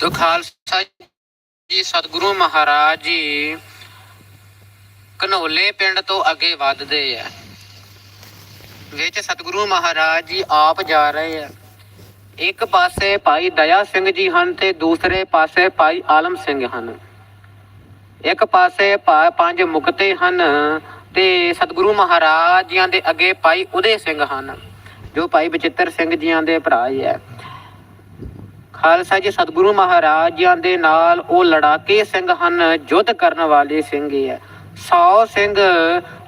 ਤੋ ਖਾਲਸਾ ਜੀ ਸਤਿਗੁਰੂ ਮਹਾਰਾਜ ਜੀ ਕਨੋਲੇ ਪਿੰਡ ਤੋਂ ਅੱਗੇ ਵੱਧਦੇ ਆ। ਵਿੱਚ ਸਤਿਗੁਰੂ ਮਹਾਰਾਜ ਜੀ ਆਪ ਜਾ ਰਹੇ ਆ। ਇੱਕ ਪਾਸੇ ਭਾਈ ਦਇਆ ਸਿੰਘ ਜੀ ਹਨ ਤੇ ਦੂਸਰੇ ਪਾਸੇ ਭਾਈ ਆਲਮ ਸਿੰਘ ਹਨ। ਇੱਕ ਪਾਸੇ ਭਾ- ਪੰਜ ਮੁਕਤੇ ਹਨ ਤੇ ਸਤਿਗੁਰੂ ਮਹਾਰਾਜ ਜੀਆਂ ਦੇ ਅੱਗੇ ਭਾਈ ਉਦੇ ਸਿੰਘ ਹਨ, ਜੋ ਭਾਈ ਬਚਿੱਤਰ ਸਿੰਘ ਜੀਆਂ ਦੇ ਭਰਾ ਹੈ ਖਾਲਸਾ ਜੀ, ਸਤਿਗੁਰੂ ਮਹਾਰਾਜ ਜੀਆਂ ਦੇ ਨਾਲ ਉਹ ਲੜਾਕੇ ਸਿੰਘ ਹਨ, ਯੁੱਧ ਕਰਨ ਵਾਲੇ ਸਿੰਘ ਹੀ ਹੈ। 100 ਸਿੰਘ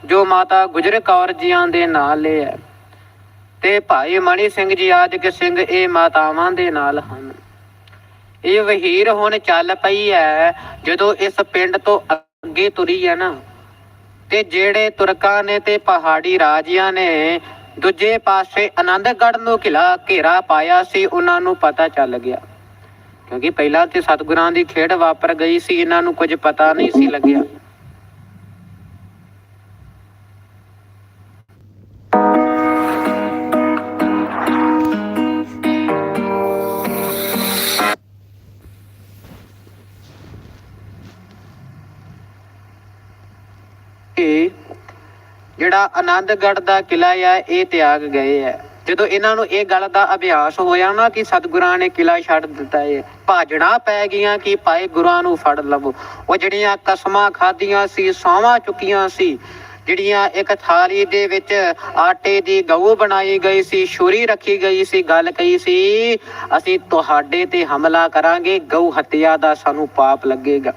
ਜੋ ਮਾਤਾ ਗੁਜਰ ਕੌਰ ਜੀਆਂ ਦੇ ਨਾਲ ਹੈ। ਤੇ ਭਾਈ ਮਣੀ ਸਿੰਘ ਜੀ, ਆਦਿਕ ਸਿੰਘ ਇਹ ਮਾਤਾਵਾਂ ਦੇ ਨਾਲ ਹਨ। ਇਹ ਵਹੀਰ ਹੁਣ ਚੱਲ ਪਈ ਹੈ, ਜਦੋਂ ਇਸ ਪਿੰਡ ਤੋਂ ਅੱਗੇ ਤੁਰੀ ਹੈ ਨਾ। ਤੇ ਜਿਹੜੇ ਤੁਰਕਾਂ ਨੇ ਤੇ ਪਹਾੜੀ ਰਾਜਿਆਂ ਨੇ ਦੂਜੇ ਪਾਸੇ ਆਨੰਦਗੜ੍ਹ ਨੂੰ ਕਿਲਾ ਘੇਰਾ ਪਾਇਆ ਸੀ, ਉਹਨਾਂ ਨੂੰ ਪਤਾ ਚੱਲ ਗਿਆ। ਕਿਉਂਕਿ ਪਹਿਲਾਂ ਤੇ ਸਤਿਗੁਰਾਂ ਦੀ ਖੇਡ ਵਾਪਰ ਗਈ ਸੀ, ਇਹਨਾਂ ਨੂੰ ਕੁਝ ਪਤਾ ਨਹੀਂ ਸੀ ਲੱਗਿਆ। ਜਿਹੜਾ ਆਨੰਦਗੜ੍ਹ ਦਾ ਕਿਲਾ ਆ, ਇਹ ਤਿਆਗ ਗਏ ਹੈ ਜਦੋਂ ਇਹਨਾਂ ਨੂੰ ਇਹ ਗੱਲ ਦਾ ਅਭਿਆਸ ਹੋਇਆ ਨਾ ਕਿ ਸਤਿਗੁਰਾਂ ਨੇ ਕਿਲਾ ਛੱਡ ਦਿੱਤਾ ਹੈ ਭਾਜਣਾ ਪੈ ਗਈਆਂ ਕਿ ਭਾਈ ਗੁਰਾਂ ਨੂੰ ਫੜ ਲਵੋ। ਉਹ ਜਿਹੜੀਆਂ ਕਸਮਾਂ ਖਾਧੀਆਂ ਸੀ, ਸੌਵਾਂ ਚੁੱਕੀਆਂ ਸੀ, ਜਿਹੜੀਆਂ ਇੱਕ ਥਾਲੀ ਦੇ ਵਿੱਚ ਆਟੇ ਦੀ ਗਊ ਬਣਾਈ ਗਈ ਸੀ, ਛੁਰੀ ਰੱਖੀ ਗਈ ਸੀ, ਗੱਲ ਕਹੀ ਸੀ, ਅਸੀਂ ਤੁਹਾਡੇ ਤੇ ਹਮਲਾ ਕਰਾਂਗੇ, ਗਊ ਹੱਤਿਆ ਦਾ ਸਾਨੂੰ ਪਾਪ ਲੱਗੇਗਾ।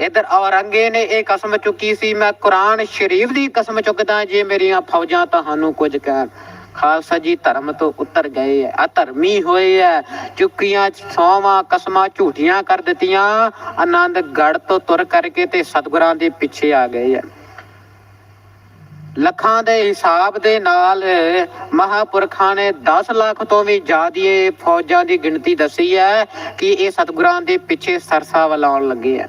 ਇਧਰ ਔਰੰਗੇ ਨੇ ਇਹ ਕਸਮ ਚੁੱਕੀ ਸੀ, ਮੈਂ ਕੁਰਾਨ ਸ਼ਰੀਫ ਦੀ ਕਸਮ ਚੁੱਕਦਾ, ਜੇ ਮੇਰੀਆਂ ਫੌਜਾਂ ਤੁਹਾਨੂੰ ਕੁਝ ਕਹਿਣ। ਖਾਲਸਾ ਜੀ ਧਰਮ ਤੋਂ ਉਤਰ ਗਏ ਆ ਧਰਮੀ ਹੋਏ ਆ ਚੁੱਕੀਆਂ, ਸੌਵਾਂ ਕਸਮਾਂ ਝੂਠੀਆਂ ਕਰ ਦਿੱਤੀਆਂ, ਆਨੰਦਗੜ੍ਹ ਤੋਂ ਤੁਰ ਕਰਕੇ ਤੇ ਸਤਿਗੁਰਾਂ ਦੇ ਪਿੱਛੇ ਆ ਗਏ ਆ ਲੱਖਾਂ ਦੇ ਹਿਸਾਬ ਦੇ ਨਾਲ ਮਹਾਪੁਰਖਾਂ ਨੇ 10 ਲੱਖ ਤੋਂ ਵੀ ਜ਼ਿਆਦੀ ਫੌਜਾਂ ਦੀ ਗਿਣਤੀ ਦੱਸੀ ਹੈ ਕਿ ਇਹ ਸਤਿਗੁਰਾਂ ਦੇ ਪਿੱਛੇ ਸਰਸਾ ਵੱਲ ਆਉਣ ਲੱਗੇ ਆ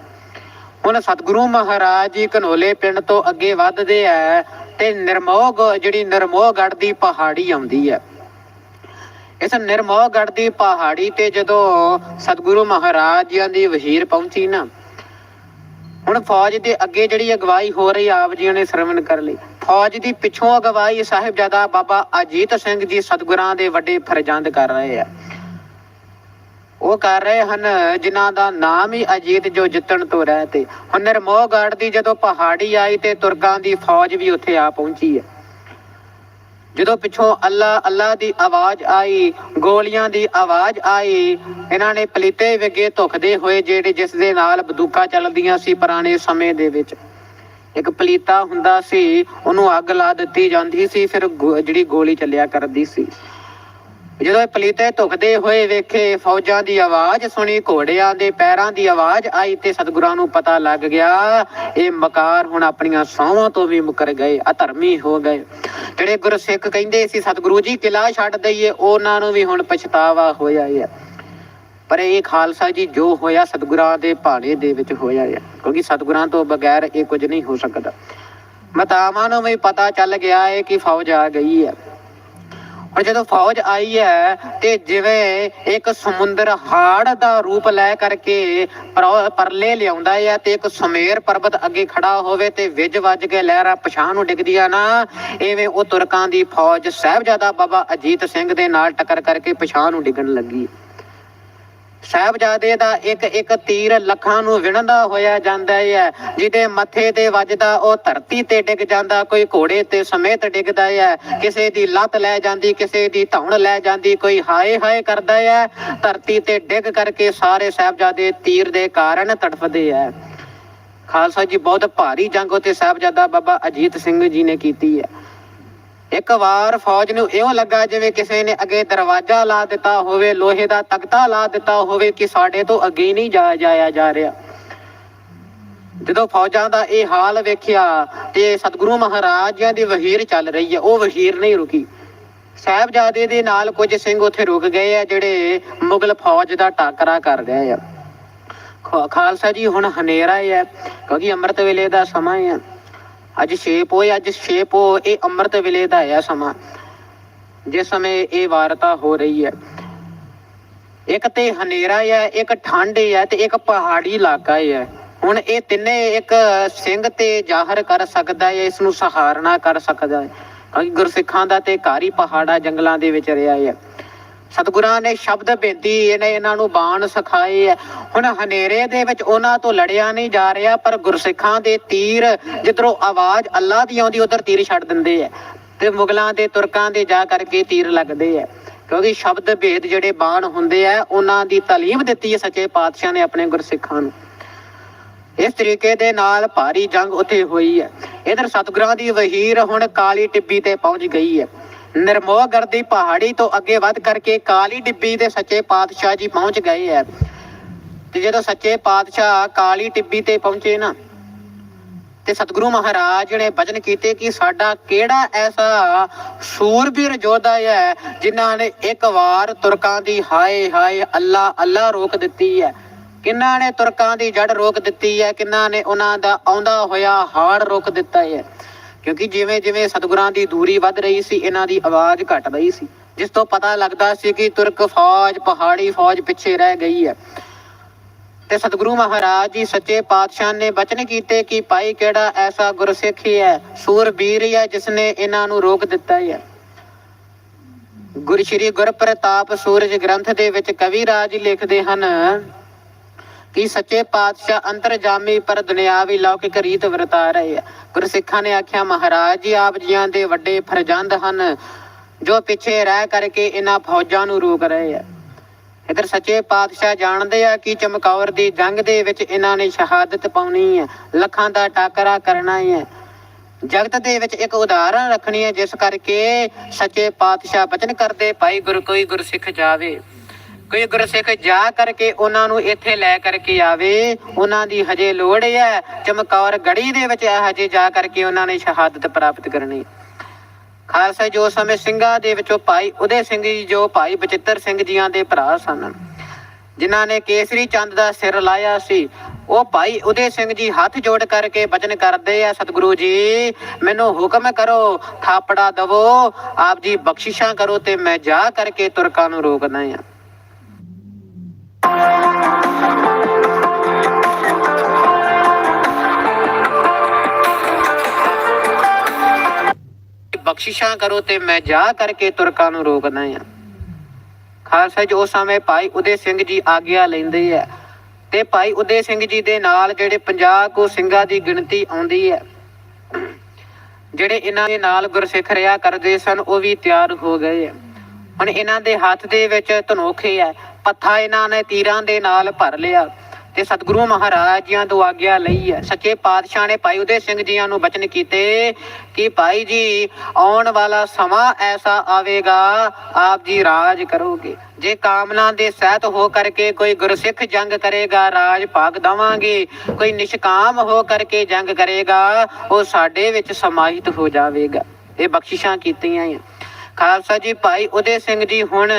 ਹੁਣ ਸਤਿਗੁਰੂ ਮਹਾਰਾਜ ਜੀ ਕਨੋਲੇ ਪਿੰਡ ਤੋਂ ਅੱਗੇ ਵੱਧਦੇ ਆ ਤੇ ਨਿਰਮੋਹ ਜਿਹੜੀ ਨਿਰਮੋਹਗੜ੍ਹ ਦੀ ਪਹਾੜੀ ਆਉਂਦੀ ਹੈ ਇਸ ਨਿਰਮੋਹਗੜ੍ਹ ਦੀ ਪਹਾੜੀ ਤੇ ਜਦੋਂ ਸਤਿਗੁਰੂ ਮਹਾਰਾਜ ਜੀ ਦੀ ਵਜ਼ੀਰ ਪਹੁੰਚੀ ਨਾ, ਹੁਣ ਫੌਜ ਦੇ ਅੱਗੇ ਜਿਹੜੀ ਅਗਵਾਈ ਹੋ ਰਹੀ ਆਪ ਜੀ ਨੇ ਸਰਵਣ ਕਰ ਲਈ। ਫੌਜ ਦੀ ਪਿੱਛੋਂ ਅਗਵਾਈ ਸਾਹਿਬਜ਼ਾਦਾ ਬਾਬਾ ਅਜੀਤ ਸਿੰਘ ਜੀ ਸਤਿਗੁਰਾਂ ਦੇ ਵੱਡੇ ਫਰਜ਼ੰਦ ਕਰ ਰਹੇ ਆ। ਉਹ ਕਰ ਰਹੇ ਹਨ, ਜਿਨ੍ਹਾਂ ਦਾ ਨਾਮ ਹੀ ਅਜੀਤ ਜੋ ਜਿੱਤਣ ਤੋਂ ਰਹਿ ਤੇ। ਹੁਣ ਨਿਰਮੋਹਗੜ੍ਹ ਦੀ ਜਦੋਂ ਪਹਾੜੀ ਆਈ ਤੇ ਤੁਰਕਾਂ ਦੀ ਫੌਜ ਵੀ ਉੱਥੇ ਆ ਪਹੁੰਚੀ ਹੈ। ਜਦੋਂ ਪਿੱਛੋਂ ਅੱਲਾ ਅੱਲਾ ਦੀ ਆਵਾਜ਼ ਆਈ, ਗੋਲੀਆਂ ਦੀ ਆਵਾਜ਼ ਆਈ, ਇਹਨਾਂ ਨੇ ਪਲੀਤੇ ਵਿਗੇ ਧੁਖਦੇ ਹੋਏ ਜਿਹੜੇ ਜਿਸ ਦੇ ਨਾਲ ਬੰਦੂਕਾਂ ਚੱਲਦੀਆਂ ਸੀ ਪੁਰਾਣੇ ਸਮੇਂ ਦੇ ਵਿੱਚ, ਇੱਕ ਪਲੀਤਾ ਹੁੰਦਾ ਸੀ, ਉਹਨੂੰ ਅੱਗ ਲਾ ਦਿੱਤੀ ਜਾਂਦੀ ਸੀ, ਫਿਰ ਗੋ- ਜਿਹੜੀ ਗੋਲੀ ਚੱਲਿਆ ਕਰਦੀ ਸੀ। ਜਦੋਂ ਇਹ ਪਲੀਤੇ ਧੁਖਦੇ ਹੋਏ ਵੇਖੇ ਫੌਜਾਂ ਦੀ ਆਵਾਜ਼ ਸੁਣੀ, ਘੋੜਿਆਂ ਦੇ ਪੈਰਾਂ ਦੀ ਆਵਾਜ਼ ਆਈ ਤੇ ਸਤਿਗੁਰਾਂ ਨੂੰ ਪਤਾ ਲੱਗ ਗਿਆ, ਇਹ ਮਕਾਰ ਹੁਣ ਆਪਣੀਆਂ ਸੌਵਾਂ ਤੋਂ ਵੀ ਮੁਕਰ ਗਏ, ਅਧਰਮੀ ਹੋ ਗਏ। ਜਿਹੜੇ ਗੁਰਸਿੱਖ ਕਹਿੰਦੇ ਸੀ, ਸਤਿਗੁਰੂ ਜੀ ਕਿਲਾ ਛੱਡ ਦਈਏ, ਉਹਨਾਂ ਨੂੰ ਵੀ ਹੁਣ ਪਛਤਾਵਾ ਹੋਇਆ ਹੈ ਪਰ ਇਹ ਖਾਲਸਾ ਜੀ ਜੋ ਹੋਇਆ, ਸਤਿਗੁਰਾਂ ਦੇ ਭਾਣੇ ਦੇ ਵਿੱਚ ਹੋਇਆ ਹੈ ਕਿਉਂਕਿ ਸਤਿਗੁਰਾਂ ਤੋਂ ਬਗੈਰ ਇਹ ਕੁਝ ਨਹੀਂ ਹੋ ਸਕਦਾ। ਮਤਾਵਾਂ ਨੂੰ ਵੀ ਪਤਾ ਚੱਲ ਗਿਆ ਹੈ ਕਿ ਫੌਜ ਆ ਗਈ ਹੈ ਹੁਣ ਜਦੋਂ ਫੌਜ ਆਈ ਹੈ ਤੇ ਜਿਵੇਂ ਇੱਕ ਸਮੁੰਦਰ ਹਾੜ ਦਾ ਰੂਪ ਲੈ ਕਰਕੇ ਪਰਲੇ ਲਿਆਉਂਦਾ ਹੈ ਤੇ ਇੱਕ ਸੁਮੇਰ ਪਰਬਤ ਅੱਗੇ ਖੜਾ ਹੋਵੇ ਤੇ ਵਿਜ ਵੱਜ ਕੇ ਲਹਿਰਾਂ ਪਛਾਣ ਨੂੰ ਡਿੱਗਦੀਆਂ ਨਾ, ਐਵੇਂ ਉਹ ਤੁਰਕਾਂ ਦੀ ਫੌਜ ਸਾਹਿਬਜ਼ਾਦਾ ਬਾਬਾ ਅਜੀਤ ਸਿੰਘ ਦੇ ਨਾਲ ਟੱਕਰ ਕਰਕੇ ਪਛਾਣ ਨੂੰ ਡਿੱਗਣ ਲੱਗੀ। ਸਾਹਿਬਜ਼ਾਦੇ ਦਾ ਇੱਕ ਇੱਕ ਤੀਰ ਲੱਖਾਂ ਨੂੰ ਵਿਣਦਾ ਹੋਇਆ ਜਾਂਦਾ ਹੈ ਜਿਹਦੇ ਮੱਥੇ ਤੇ ਵੱਜਦਾ, ਉਹ ਧਰਤੀ ਤੇ ਡਿੱਗ ਜਾਂਦਾ, ਕੋਈ ਘੋੜੇ ਤੇ ਸਮੇਤ ਡਿੱਗਦਾ ਹੈ ਕਿਸੇ ਦੀ ਲੱਤ ਲੈ ਜਾਂਦੀ, ਕਿਸੇ ਦੀ ਧੌਣ ਲੈ ਜਾਂਦੀ, ਕੋਈ ਹਾਏ ਹਾਏ ਕਰਦਾ ਹੈ ਧਰਤੀ ਤੇ ਡਿੱਗ ਕਰਕੇ ਸਾਰੇ ਸਾਹਿਬਜ਼ਾਦੇ ਤੀਰ ਦੇ ਕਾਰਨ ਤੜਫਦੇ ਹੈ ਖਾਲਸਾ ਜੀ, ਬਹੁਤ ਭਾਰੀ ਜੰਗ ਉਤੇ ਸਾਹਿਬਜ਼ਾਦਾ ਬਾਬਾ ਅਜੀਤ ਸਿੰਘ ਜੀ ਨੇ ਕੀਤੀ ਹੈ ਇੱਕ ਵਾਰ ਫੌਜ ਨੂੰ ਇਉਂ ਲੱਗਾ ਜਿਵੇਂ ਕਿਸੇ ਨੇ ਅੱਗੇ ਦਰਵਾਜ਼ਾ ਲਾ ਦਿੱਤਾ ਹੋਵੇ, ਲੋਹੇ ਦਾ ਤਖਤਾ ਲਾ ਦਿੱਤਾ ਹੋਵੇ ਕਿ ਸਾਡੇ ਤੋਂ ਅੱਗੇ ਨਹੀਂ ਜਾ ਜਾਇਆ ਜਾ ਰਿਹਾ। ਜਦੋਂ ਫੌਜਾਂ ਦਾ ਇਹ ਹਾਲ ਵੇਖਿਆ ਤੇ ਸਤਿਗੁਰੂ ਮਹਾਰਾਜ ਦੀ ਵਹੀਰ ਚੱਲ ਰਹੀ ਹੈ, ਉਹ ਵਹੀਰ ਨਹੀਂ ਰੁਕੀ। ਸਾਹਿਬਜ਼ਾਦੇ ਦੇ ਨਾਲ ਕੁਝ ਸਿੰਘ ਉੱਥੇ ਰੁਕ ਗਏ ਆ, ਜਿਹੜੇ ਮੁਗਲ ਫੌਜ ਦਾ ਟਾਕਰਾ ਕਰ ਰਹੇ ਆ। ਖਾਲਸਾ ਜੀ ਹੁਣ ਹਨੇਰਾ ਹੈ ਕਿਉਂਕਿ ਅੰਮ੍ਰਿਤ ਵੇਲੇ ਦਾ ਸਮਾਂ ਹੈ। ਅੱਜ ਛੇਪ ਹੋਏ ਅੱਜ ਛੇਪ ਹੋ ਇਹ ਅੰਮ੍ਰਿਤ ਵੇਲੇ ਦਾ ਹੈ ਸਮਾਂ। ਜਿਸ ਸਮੇਂ ਇਹ ਵਾਰਤਾ ਹੋ ਰਹੀ ਹੈ। ਇੱਕ ਤੇ ਹਨੇਰਾ ਹੈ ਇੱਕ ਠੰਡ ਹੈ ਤੇ ਇੱਕ ਪਹਾੜੀ ਇਲਾਕਾ ਹੈ ਹੁਣ ਇਹ ਤਿੰਨੇ ਇੱਕ ਸਿੰਘ ਤੇ ਜ਼ਾਹਰ ਕਰ ਸਕਦਾ ਹੈ, ਇਸ ਨੂੰ ਸਹਾਰਨਾ ਕਰ ਸਕਦਾ ਹੈ। ਕਿਉਂਕਿ ਗੁਰਸਿੱਖਾਂ ਦਾ ਤੇ ਘਰ ਪਹਾੜਾ ਜੰਗਲਾਂ ਦੇ ਵਿੱਚ ਰਿਹਾ ਹੈ। ਸਤਿਗੁਰਾਂ ਨੇ ਸ਼ਬਦ ਬੇਨਤੀ ਇਹਨੇ ਇਹਨਾਂ ਨੂੰ ਬਾਣ ਸਿਖਾਏ ਹੈ। ਹੁਣ ਹਨੇਰੇ ਦੇ ਵਿੱਚ ਉਹਨਾਂ ਤੋਂ ਲੜਿਆ ਨਹੀਂ ਜਾ ਰਿਹਾ, ਪਰ ਗੁਰਸਿੱਖਾਂ ਦੇ ਤੀਰ ਜਿੱਧਰੋਂ ਆਵਾਜ਼ ਅੱਲਾ ਦੀ ਆਉਂਦੀ, ਉਧਰ ਤੀਰ ਛੱਡ ਦਿੰਦੇ ਹੈ। ਤੇ ਮੁਗਲਾਂ ਦੇ ਤੁਰਕਾਂ ਦੇ ਜਾ ਕਰਕੇ ਤੀਰ ਲੱਗਦੇ ਹੈ। ਕਿਉਂਕਿ ਸ਼ਬਦ ਭੇਦ ਜਿਹੜੇ ਬਾਣ ਹੁੰਦੇ ਆ ਉਹਨਾਂ ਦੀ ਤਾਲੀਮ ਦਿੱਤੀ ਹੈ ਸੱਚੇ ਪਾਤਸ਼ਾਹ ਨੇ ਆਪਣੇ ਗੁਰਸਿੱਖਾਂ ਨੂੰ। ਇਸ ਤਰੀਕੇ ਦੇ ਨਾਲ ਭਾਰੀ ਜੰਗ ਉੱਥੇ ਹੋਈ ਹੈ। ਇਧਰ ਸਤਿਗੁਰਾਂ ਦੀ ਵਹੀਰ ਹੁਣ ਕਾਲੀ ਟਿੱਬੀ ਤੇ ਪਹੁੰਚ ਗਈ ਹੈ। ਨਿਰਮੋਹਗੜ ਦੀ ਪਹਾੜੀ ਤੋਂ ਅੱਗੇ ਵੱਧ ਕਰਕੇ ਕਾਲੀ ਟਿੱਬੀ ਦੇ ਸੱਚੇ ਪਾਤਸ਼ਾਹ ਜੀ ਪਹੁੰਚ ਗਏ ਹੈ ਤੇ ਜਦੋਂ ਸੱਚੇ ਪਾਤਸ਼ਾਹ ਕਾਲੀ ਟਿੱਬੀ ਤੇ ਪਹੁੰਚੇ ਨਾ, ਤੇ ਸਤਿਗੁਰੂ ਮਹਾਰਾਜ ਨੇ ਬਚਨ ਕੀਤੇ ਕਿ ਸਾਡਾ ਕਿਹੜਾ ਐਸਾ ਸੂਰਬੀਰ ਯੋਧਾ ਹੈ ਜਿਨ੍ਹਾਂ ਨੇ ਇੱਕ ਵਾਰ ਤੁਰਕਾਂ ਦੀ ਹਾਏ ਹਾਏ ਅੱਲਾ ਅੱਲਾ ਰੋਕ ਦਿੱਤੀ ਹੈ ਕਿੰਨਾਂ ਨੇ ਤੁਰਕਾਂ ਦੀ ਜੜ ਰੋਕ ਦਿੱਤੀ ਹੈ ਕਿੰਨਾਂ ਨੇ ਉਹਨਾਂ ਦਾ ਆਉਂਦਾ ਹੋਇਆ ਹਾੜ ਰੋਕ ਦਿੱਤਾ ਹੈ ਕਿਉਂਕਿ ਜਿਵੇਂ ਜਿਵੇਂ ਸਤਿਗੁਰਾਂ ਦੀ ਦੂਰੀ ਵੱਧ ਰਹੀ ਸੀ, ਇਹਨਾਂ ਦੀ ਆਵਾਜ਼ ਘਟ ਰਹੀ ਸੀ। ਜਿਸ ਤੋਂ ਪਤਾ ਲੱਗਦਾ ਸੀ ਕਿ ਤੁਰਕ ਫੌਜ, ਪਹਾੜੀ ਫੌਜ ਪਿੱਛੇ ਰਹਿ ਗਈ ਹੈ। ਤੇ ਸਤਿਗੁਰੂ ਮਹਾਰਾਜ ਜੀ ਸੱਚੇ ਪਾਤਸ਼ਾਹ ਨੇ ਬਚਨ ਕੀਤੇ ਕਿ ਭਾਈ ਕਿਹੜਾ ਐਸਾ ਗੁਰਸਿੱਖ ਹੀ ਹੈ, ਸੂਰਬੀਰ ਹੀ ਹੈ ਜਿਸ ਨੇ ਇਹਨਾਂ ਨੂੰ ਰੋਕ ਦਿੱਤਾ ਹੈ। ਗੁਰੂ ਸ਼੍ਰੀ ਗੁਰਪ੍ਰਤਾਪ ਸੂਰਜ ਗ੍ਰੰਥ ਦੇ ਵਿੱਚ ਕਵੀ ਰਾਜ ਲਿਖਦੇ ਹਨ ਕਿ ਸੱਚੇ ਪਾਤਸ਼ਾਹ ਅੰਤਰਜਾਮੀ ਪਰ ਦੁਨਿਆਵੀ ਲੌਕਿਕ ਰੀਤ ਵਰਤਾ ਰਹੇ ਗੁਰਸਿੱਖਾਂ ਨੇ ਆਖਿਆ, ਮਹਾਰਾਜ ਜੀ ਆਪ ਜੀਆਂ ਦੇ ਵੱਡੇ ਫਰਜ਼ੰਦ ਹਨ, ਜੋ ਪਿੱਛੇ ਰਹਿ ਕਰਕੇ ਇਹਨਾਂ ਫੌਜਾਂ ਨੂੰ ਰੋਕ ਰਹੇ ਆ। ਇਧਰ ਸੱਚੇ ਪਾਤਸ਼ਾਹ ਜਾਣਦੇ ਆ ਕਿ ਚਮਕੌਰ ਦੀ ਜੰਗ ਦੇ ਵਿੱਚ ਇਹਨਾਂ ਨੇ ਸ਼ਹਾਦਤ ਪਾਉਣੀ ਹੈ ਲੱਖਾਂ ਦਾ ਟਾਕਰਾ ਕਰਨਾ ਹੈ ਜਗਤ ਦੇ ਵਿੱਚ ਇੱਕ ਉਦਾਹਰਣ ਰੱਖਣੀ ਹੈ ਜਿਸ ਕਰਕੇ ਸੱਚੇ ਪਾਤਸ਼ਾਹ ਬਚਨ ਕਰਦੇ ਭਾਈ ਗੁਰ ਕੋਈ ਗੁਰਸਿੱਖ ਜਾਵੇ। ਕੋਈ ਗੁਰਸਿੱਖ ਜਾ ਕਰਕੇ ਉਹਨਾਂ ਨੂੰ ਇੱਥੇ ਲੈ ਕਰਕੇ ਆਵੇ, ਉਹਨਾਂ ਦੀ ਹਜੇ ਲੋੜ ਹੈ ਚਮਕੌਰ ਗੜੀ ਦੇ ਵਿੱਚ ਹਜੇ ਜਾ ਕਰਕੇ ਉਹਨਾਂ ਨੇ ਸ਼ਹਾਦਤ ਪ੍ਰਾਪਤ ਕਰਨੀ। ਖਾਲਸਾ ਜੋ ਸਮੇਂ ਸਿੰਘਾਂ ਦੇ ਵਿੱਚੋਂ ਭਾਈ ਉਦੇ ਸਿੰਘ ਜੀ, ਜੋ ਭਾਈ ਬਚਿੱਤਰ ਸਿੰਘ ਜੀਆਂ ਦੇ ਭਰਾ ਸਨ, ਜਿਨ੍ਹਾਂ ਨੇ ਕੇਸਰੀ ਚੰਦ ਦਾ ਸਿਰ ਲਾਇਆ ਸੀ, ਉਹ ਭਾਈ ਉਦੇ ਸਿੰਘ ਜੀ ਹੱਥ ਜੋੜ ਕਰਕੇ ਵਚਨ ਕਰਦੇ ਆ, ਸਤਿਗੁਰੂ ਜੀ, ਮੈਨੂੰ ਹੁਕਮ ਕਰੋ, ਥਾਪੜਾ ਦਵੋ, ਆਪ ਜੀ ਬਖਸ਼ਿਸ਼ਾਂ ਕਰੋ ਤੇ ਮੈਂ ਜਾ ਕਰਕੇ ਤੁਰਕਾਂ ਨੂੰ ਰੋਕਦਾ ਆ ਬਖਸ਼ਿਸ਼ਾਂ ਕਰੋ ਤੇ ਮੈਂ ਜਾ ਕਰਕੇ ਤੁਰਕਾਂ ਨੂੰ ਰੋਕਦਾ ਆ ਖਾਲਸਾ ਜੀ ਸਮੇਂ ਭਾਈ ਉਦੇ ਸਿੰਘ ਜੀ ਆਗਿਆ ਲੈਂਦੇ ਆ ਤੇ ਭਾਈ ਉਦੇ ਸਿੰਘ ਜੀ ਦੇ ਨਾਲ ਜਿਹੜੇ 50 ਕੋ ਸਿੰਘਾਂ ਦੀ ਗਿਣਤੀ ਆਉਂਦੀ ਹੈ, ਜਿਹੜੇ ਇਹਨਾਂ ਦੇ ਨਾਲ ਗੁਰਸਿੱਖ ਰਿਆ ਕਰਦੇ ਸਨ, ਉਹ ਵੀ ਤਿਆਰ ਹੋ ਗਏ ਆ। ਹੁਣ ਇਹਨਾਂ ਦੇ ਹੱਥ ਦੇ ਵਿੱਚ ਧਨੋਖੇ ਆ, ਪੱਥਾ ਇਹਨਾਂ ਨੇ ਤੀਰਾਂ ਦੇ ਨਾਲ ਭਰ ਲਿਆ। ਤੇ ਸਤਿਗੁਰੂ ਮਹਾਰਾਜ ਜੀਆਂ ਤੋਂ ਆਗਿਆ ਲਈ ਹੈ। ਸੱਚੇ ਪਾਤਸ਼ਾਹ ਨੇ ਭਾਈ ਉਦੇ ਸਿੰਘ ਜੀਆਂ ਨੂੰ ਬਚਨ ਕੀਤੇ ਕਿ ਭਾਈ ਜੀ, ਆਉਣ ਵਾਲਾ ਸਮਾਂ ਐਸਾ ਆਵੇਗਾ, ਆਪ ਜੀ ਰਾਜ ਕਰੋਗੇ। ਜੇ ਕਾਮਨਾ ਦੇ ਸਹਿਤ ਹੋ ਕਰਕੇ ਕੋਈ ਗੁਰਸਿੱਖ ਜੰਗ ਕਰੇਗਾ, ਰਾਜ ਭਾਗ ਦਵਾਂਗੇ। ਕੋਈ ਨਿਸ਼ਕਾਮ ਹੋ ਕਰਕੇ ਜੰਗ ਕਰੇਗਾ, ਉਹ ਸਾਡੇ ਵਿੱਚ ਸਮਾਹਿਤ ਹੋ ਜਾਵੇਗਾ। ਇਹ ਬਖਸ਼ਿਸ਼ਾਂ ਕੀਤੀਆਂ ਆ ਖਾਲਸਾ ਜੀ ਭਾਈ ਉਦੇ ਸਿੰਘ ਜੀ ਹੁਣ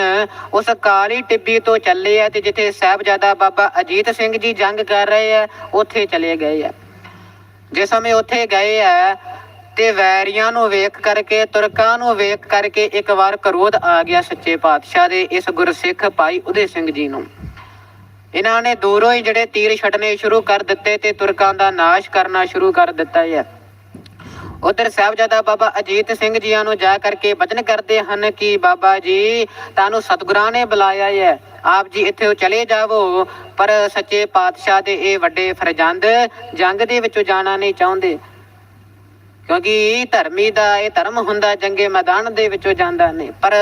ਉਸ ਕਾਲੀ ਟਿੱਬੀ ਤੋਂ ਚੱਲੇ ਆ ਤੇ ਜਿੱਥੇ ਸਾਹਿਬਜ਼ਾਦਾ ਬਾਬਾ ਅਜੀਤ ਸਿੰਘ ਜੀ ਜੰਗ ਕਰ ਰਹੇ ਆ, ਉੱਥੇ ਚਲੇ ਗਏ ਆ। ਜਿਸ ਸਮੇਂ ਉੱਥੇ ਗਏ ਆ ਤੇ ਵੈਰੀਆਂ ਨੂੰ ਵੇਖ ਕਰਕੇ, ਤੁਰਕਾਂ ਨੂੰ ਵੇਖ ਕਰਕੇ ਇੱਕ ਵਾਰ ਕਰੋਧ ਆ ਗਿਆ ਸੱਚੇ ਪਾਤਸ਼ਾਹ ਦੇ ਇਸ ਗੁਰਸਿੱਖ ਭਾਈ ਉਦੇ ਸਿੰਘ ਜੀ ਨੂੰ। ਇਹਨਾਂ ਨੇ ਦੂਰੋਂ ਹੀ ਜਿਹੜੇ ਤੀਰ ਛੱਡਣੇ ਸ਼ੁਰੂ ਕਰ ਦਿੱਤੇ ਤੇ ਤੁਰਕਾਂ ਦਾ ਨਾਸ਼ ਕਰਨਾ ਸ਼ੁਰੂ ਕਰ ਦਿੱਤਾ ਹੈ ਉਧਰ ਸਾਹਿਬਜ਼ਾਦਾ ਬਾਬਾ ਅਜੀਤ ਸਿੰਘ ਜੀਆਂ ਨੂੰ ਜਾ ਕਰਕੇ ਬਚਨ ਕਰਦੇ ਹਨ ਕਿ ਬਾਬਾ ਜੀ, ਤੁਹਾਨੂੰ ਸਤਿਗੁਰਾਂ ਨੇ ਬੁਲਾਇਆ ਹੈ। ਆਪ ਜੀ ਇੱਥੇ ਚਲੇ ਜਾਵੋ। ਪਰ ਸੱਚੇ ਪਾਤਸ਼ਾਹ ਦੇ ਇਹ ਵੱਡੇ ਫਰਜ਼ੰਦ ਜੰਗ ਦੇ ਵਿੱਚੋਂ ਜਾਣਾ ਨਹੀਂ ਚਾਹੁੰਦੇ। ਕਿਉਂਕਿ ਧਰਮੀ ਦਾ ਇਹ ਧਰਮ ਹੁੰਦਾ, ਜੰਗੇ ਮੈਦਾਨ ਦੇ ਵਿੱਚੋਂ ਜਾਂਦਾ ਨਹੀਂ। ਪਰ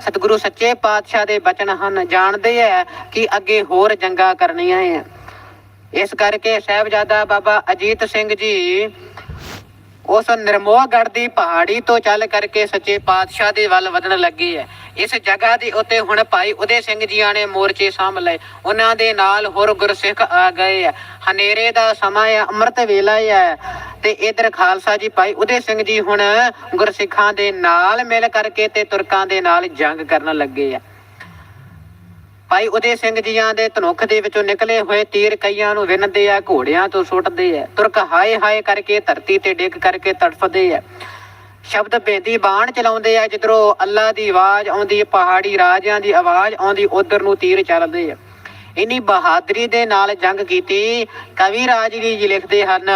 ਸਤਿਗੁਰੂ ਸੱਚੇ ਪਾਤਸ਼ਾਹ ਦੇ ਬਚਨ ਹਨ। ਜਾਣਦੇ ਹੈ ਕਿ ਅੱਗੇ ਹੋਰ ਜੰਗਾਂ ਕਰਨੀਆਂ ਹੈ। ਇਸ ਕਰਕੇ ਸਾਹਿਬਜ਼ਾਦਾ ਬਾਬਾ ਅਜੀਤ ਸਿੰਘ ਜੀ ਉਸ ਨਿਰਮੋਹਗੜ ਦੀ ਪਹਾੜੀ ਤੋਂ ਚੱਲ ਕਰਕੇ ਸੱਚੇ ਪਾਤਸ਼ਾਹ ਦੇ ਵੱਲ ਵਧਣ ਲੱਗੇ ਹੈ। ਇਸ ਜਗ੍ਹਾ ਦੇ ਉੱਤੇ ਹੁਣ ਭਾਈ ਉਦੇ ਸਿੰਘ ਜੀਆਂ ਨੇ ਮੋਰਚੇ ਸਾਂਭ ਲਏ। ਉਹਨਾਂ ਦੇ ਨਾਲ ਹੋਰ ਗੁਰਸਿੱਖ ਆ ਗਏ ਹੈ। ਹਨੇਰੇ ਦਾ ਸਮਾਂ ਹੈ, ਅੰਮ੍ਰਿਤ ਵੇਲਾ ਹੈ। ਤੇ ਇਧਰ ਖਾਲਸਾ ਜੀ, ਭਾਈ ਉਦੇ ਸਿੰਘ ਜੀ ਹੁਣ ਗੁਰਸਿੱਖਾਂ ਦੇ ਨਾਲ ਮਿਲ ਕਰਕੇ ਤੇ ਤੁਰਕਾਂ ਦੇ ਨਾਲ ਜੰਗ ਕਰਨ ਲੱਗੇ ਆ ਭਾਈ ਉਦੇ ਸਿੰਘ ਜੀਆਂ ਦੇ ਧਨੁਖ ਦੇ ਵਿੱਚੋਂ ਨਿਕਲੇ ਹੋਏ ਤੀਰ ਕਈਆਂ ਨੂੰ ਵਿੰਨਦੇ ਆ, ਘੋੜਿਆਂ ਤੋਂ ਸੁੱਟਦੇ ਆ। ਤੁਰਕ ਹਾਏ ਹਾਏ ਕਰਕੇ ਧਰਤੀ ਤੇ ਡਿੱਗ ਕਰਕੇ ਤੜਫਦੇ ਆ। ਸ਼ਬਦ ਬੇਦੀ ਬਾਣ ਚਲਾਉਂਦੇ ਆ, ਜਿੱਧਰੋਂ ਅੱਲਾ ਦੀ ਆਵਾਜ਼ ਆਉਂਦੀ, ਪਹਾੜੀ ਰਾਜਿਆਂ ਦੀ ਆਵਾਜ਼ ਆਉਂਦੀ, ਉਧਰ ਨੂੰ ਤੀਰ ਚੱਲਦੇ ਆ। ਇਨੀ ਬਹਾਦਰੀ ਦੇ ਨਾਲ ਜੰਗ ਕੀਤੀ, ਕਵੀ ਰਾਜਗੀ ਜੀ ਲਿਖਦੇ ਹਨ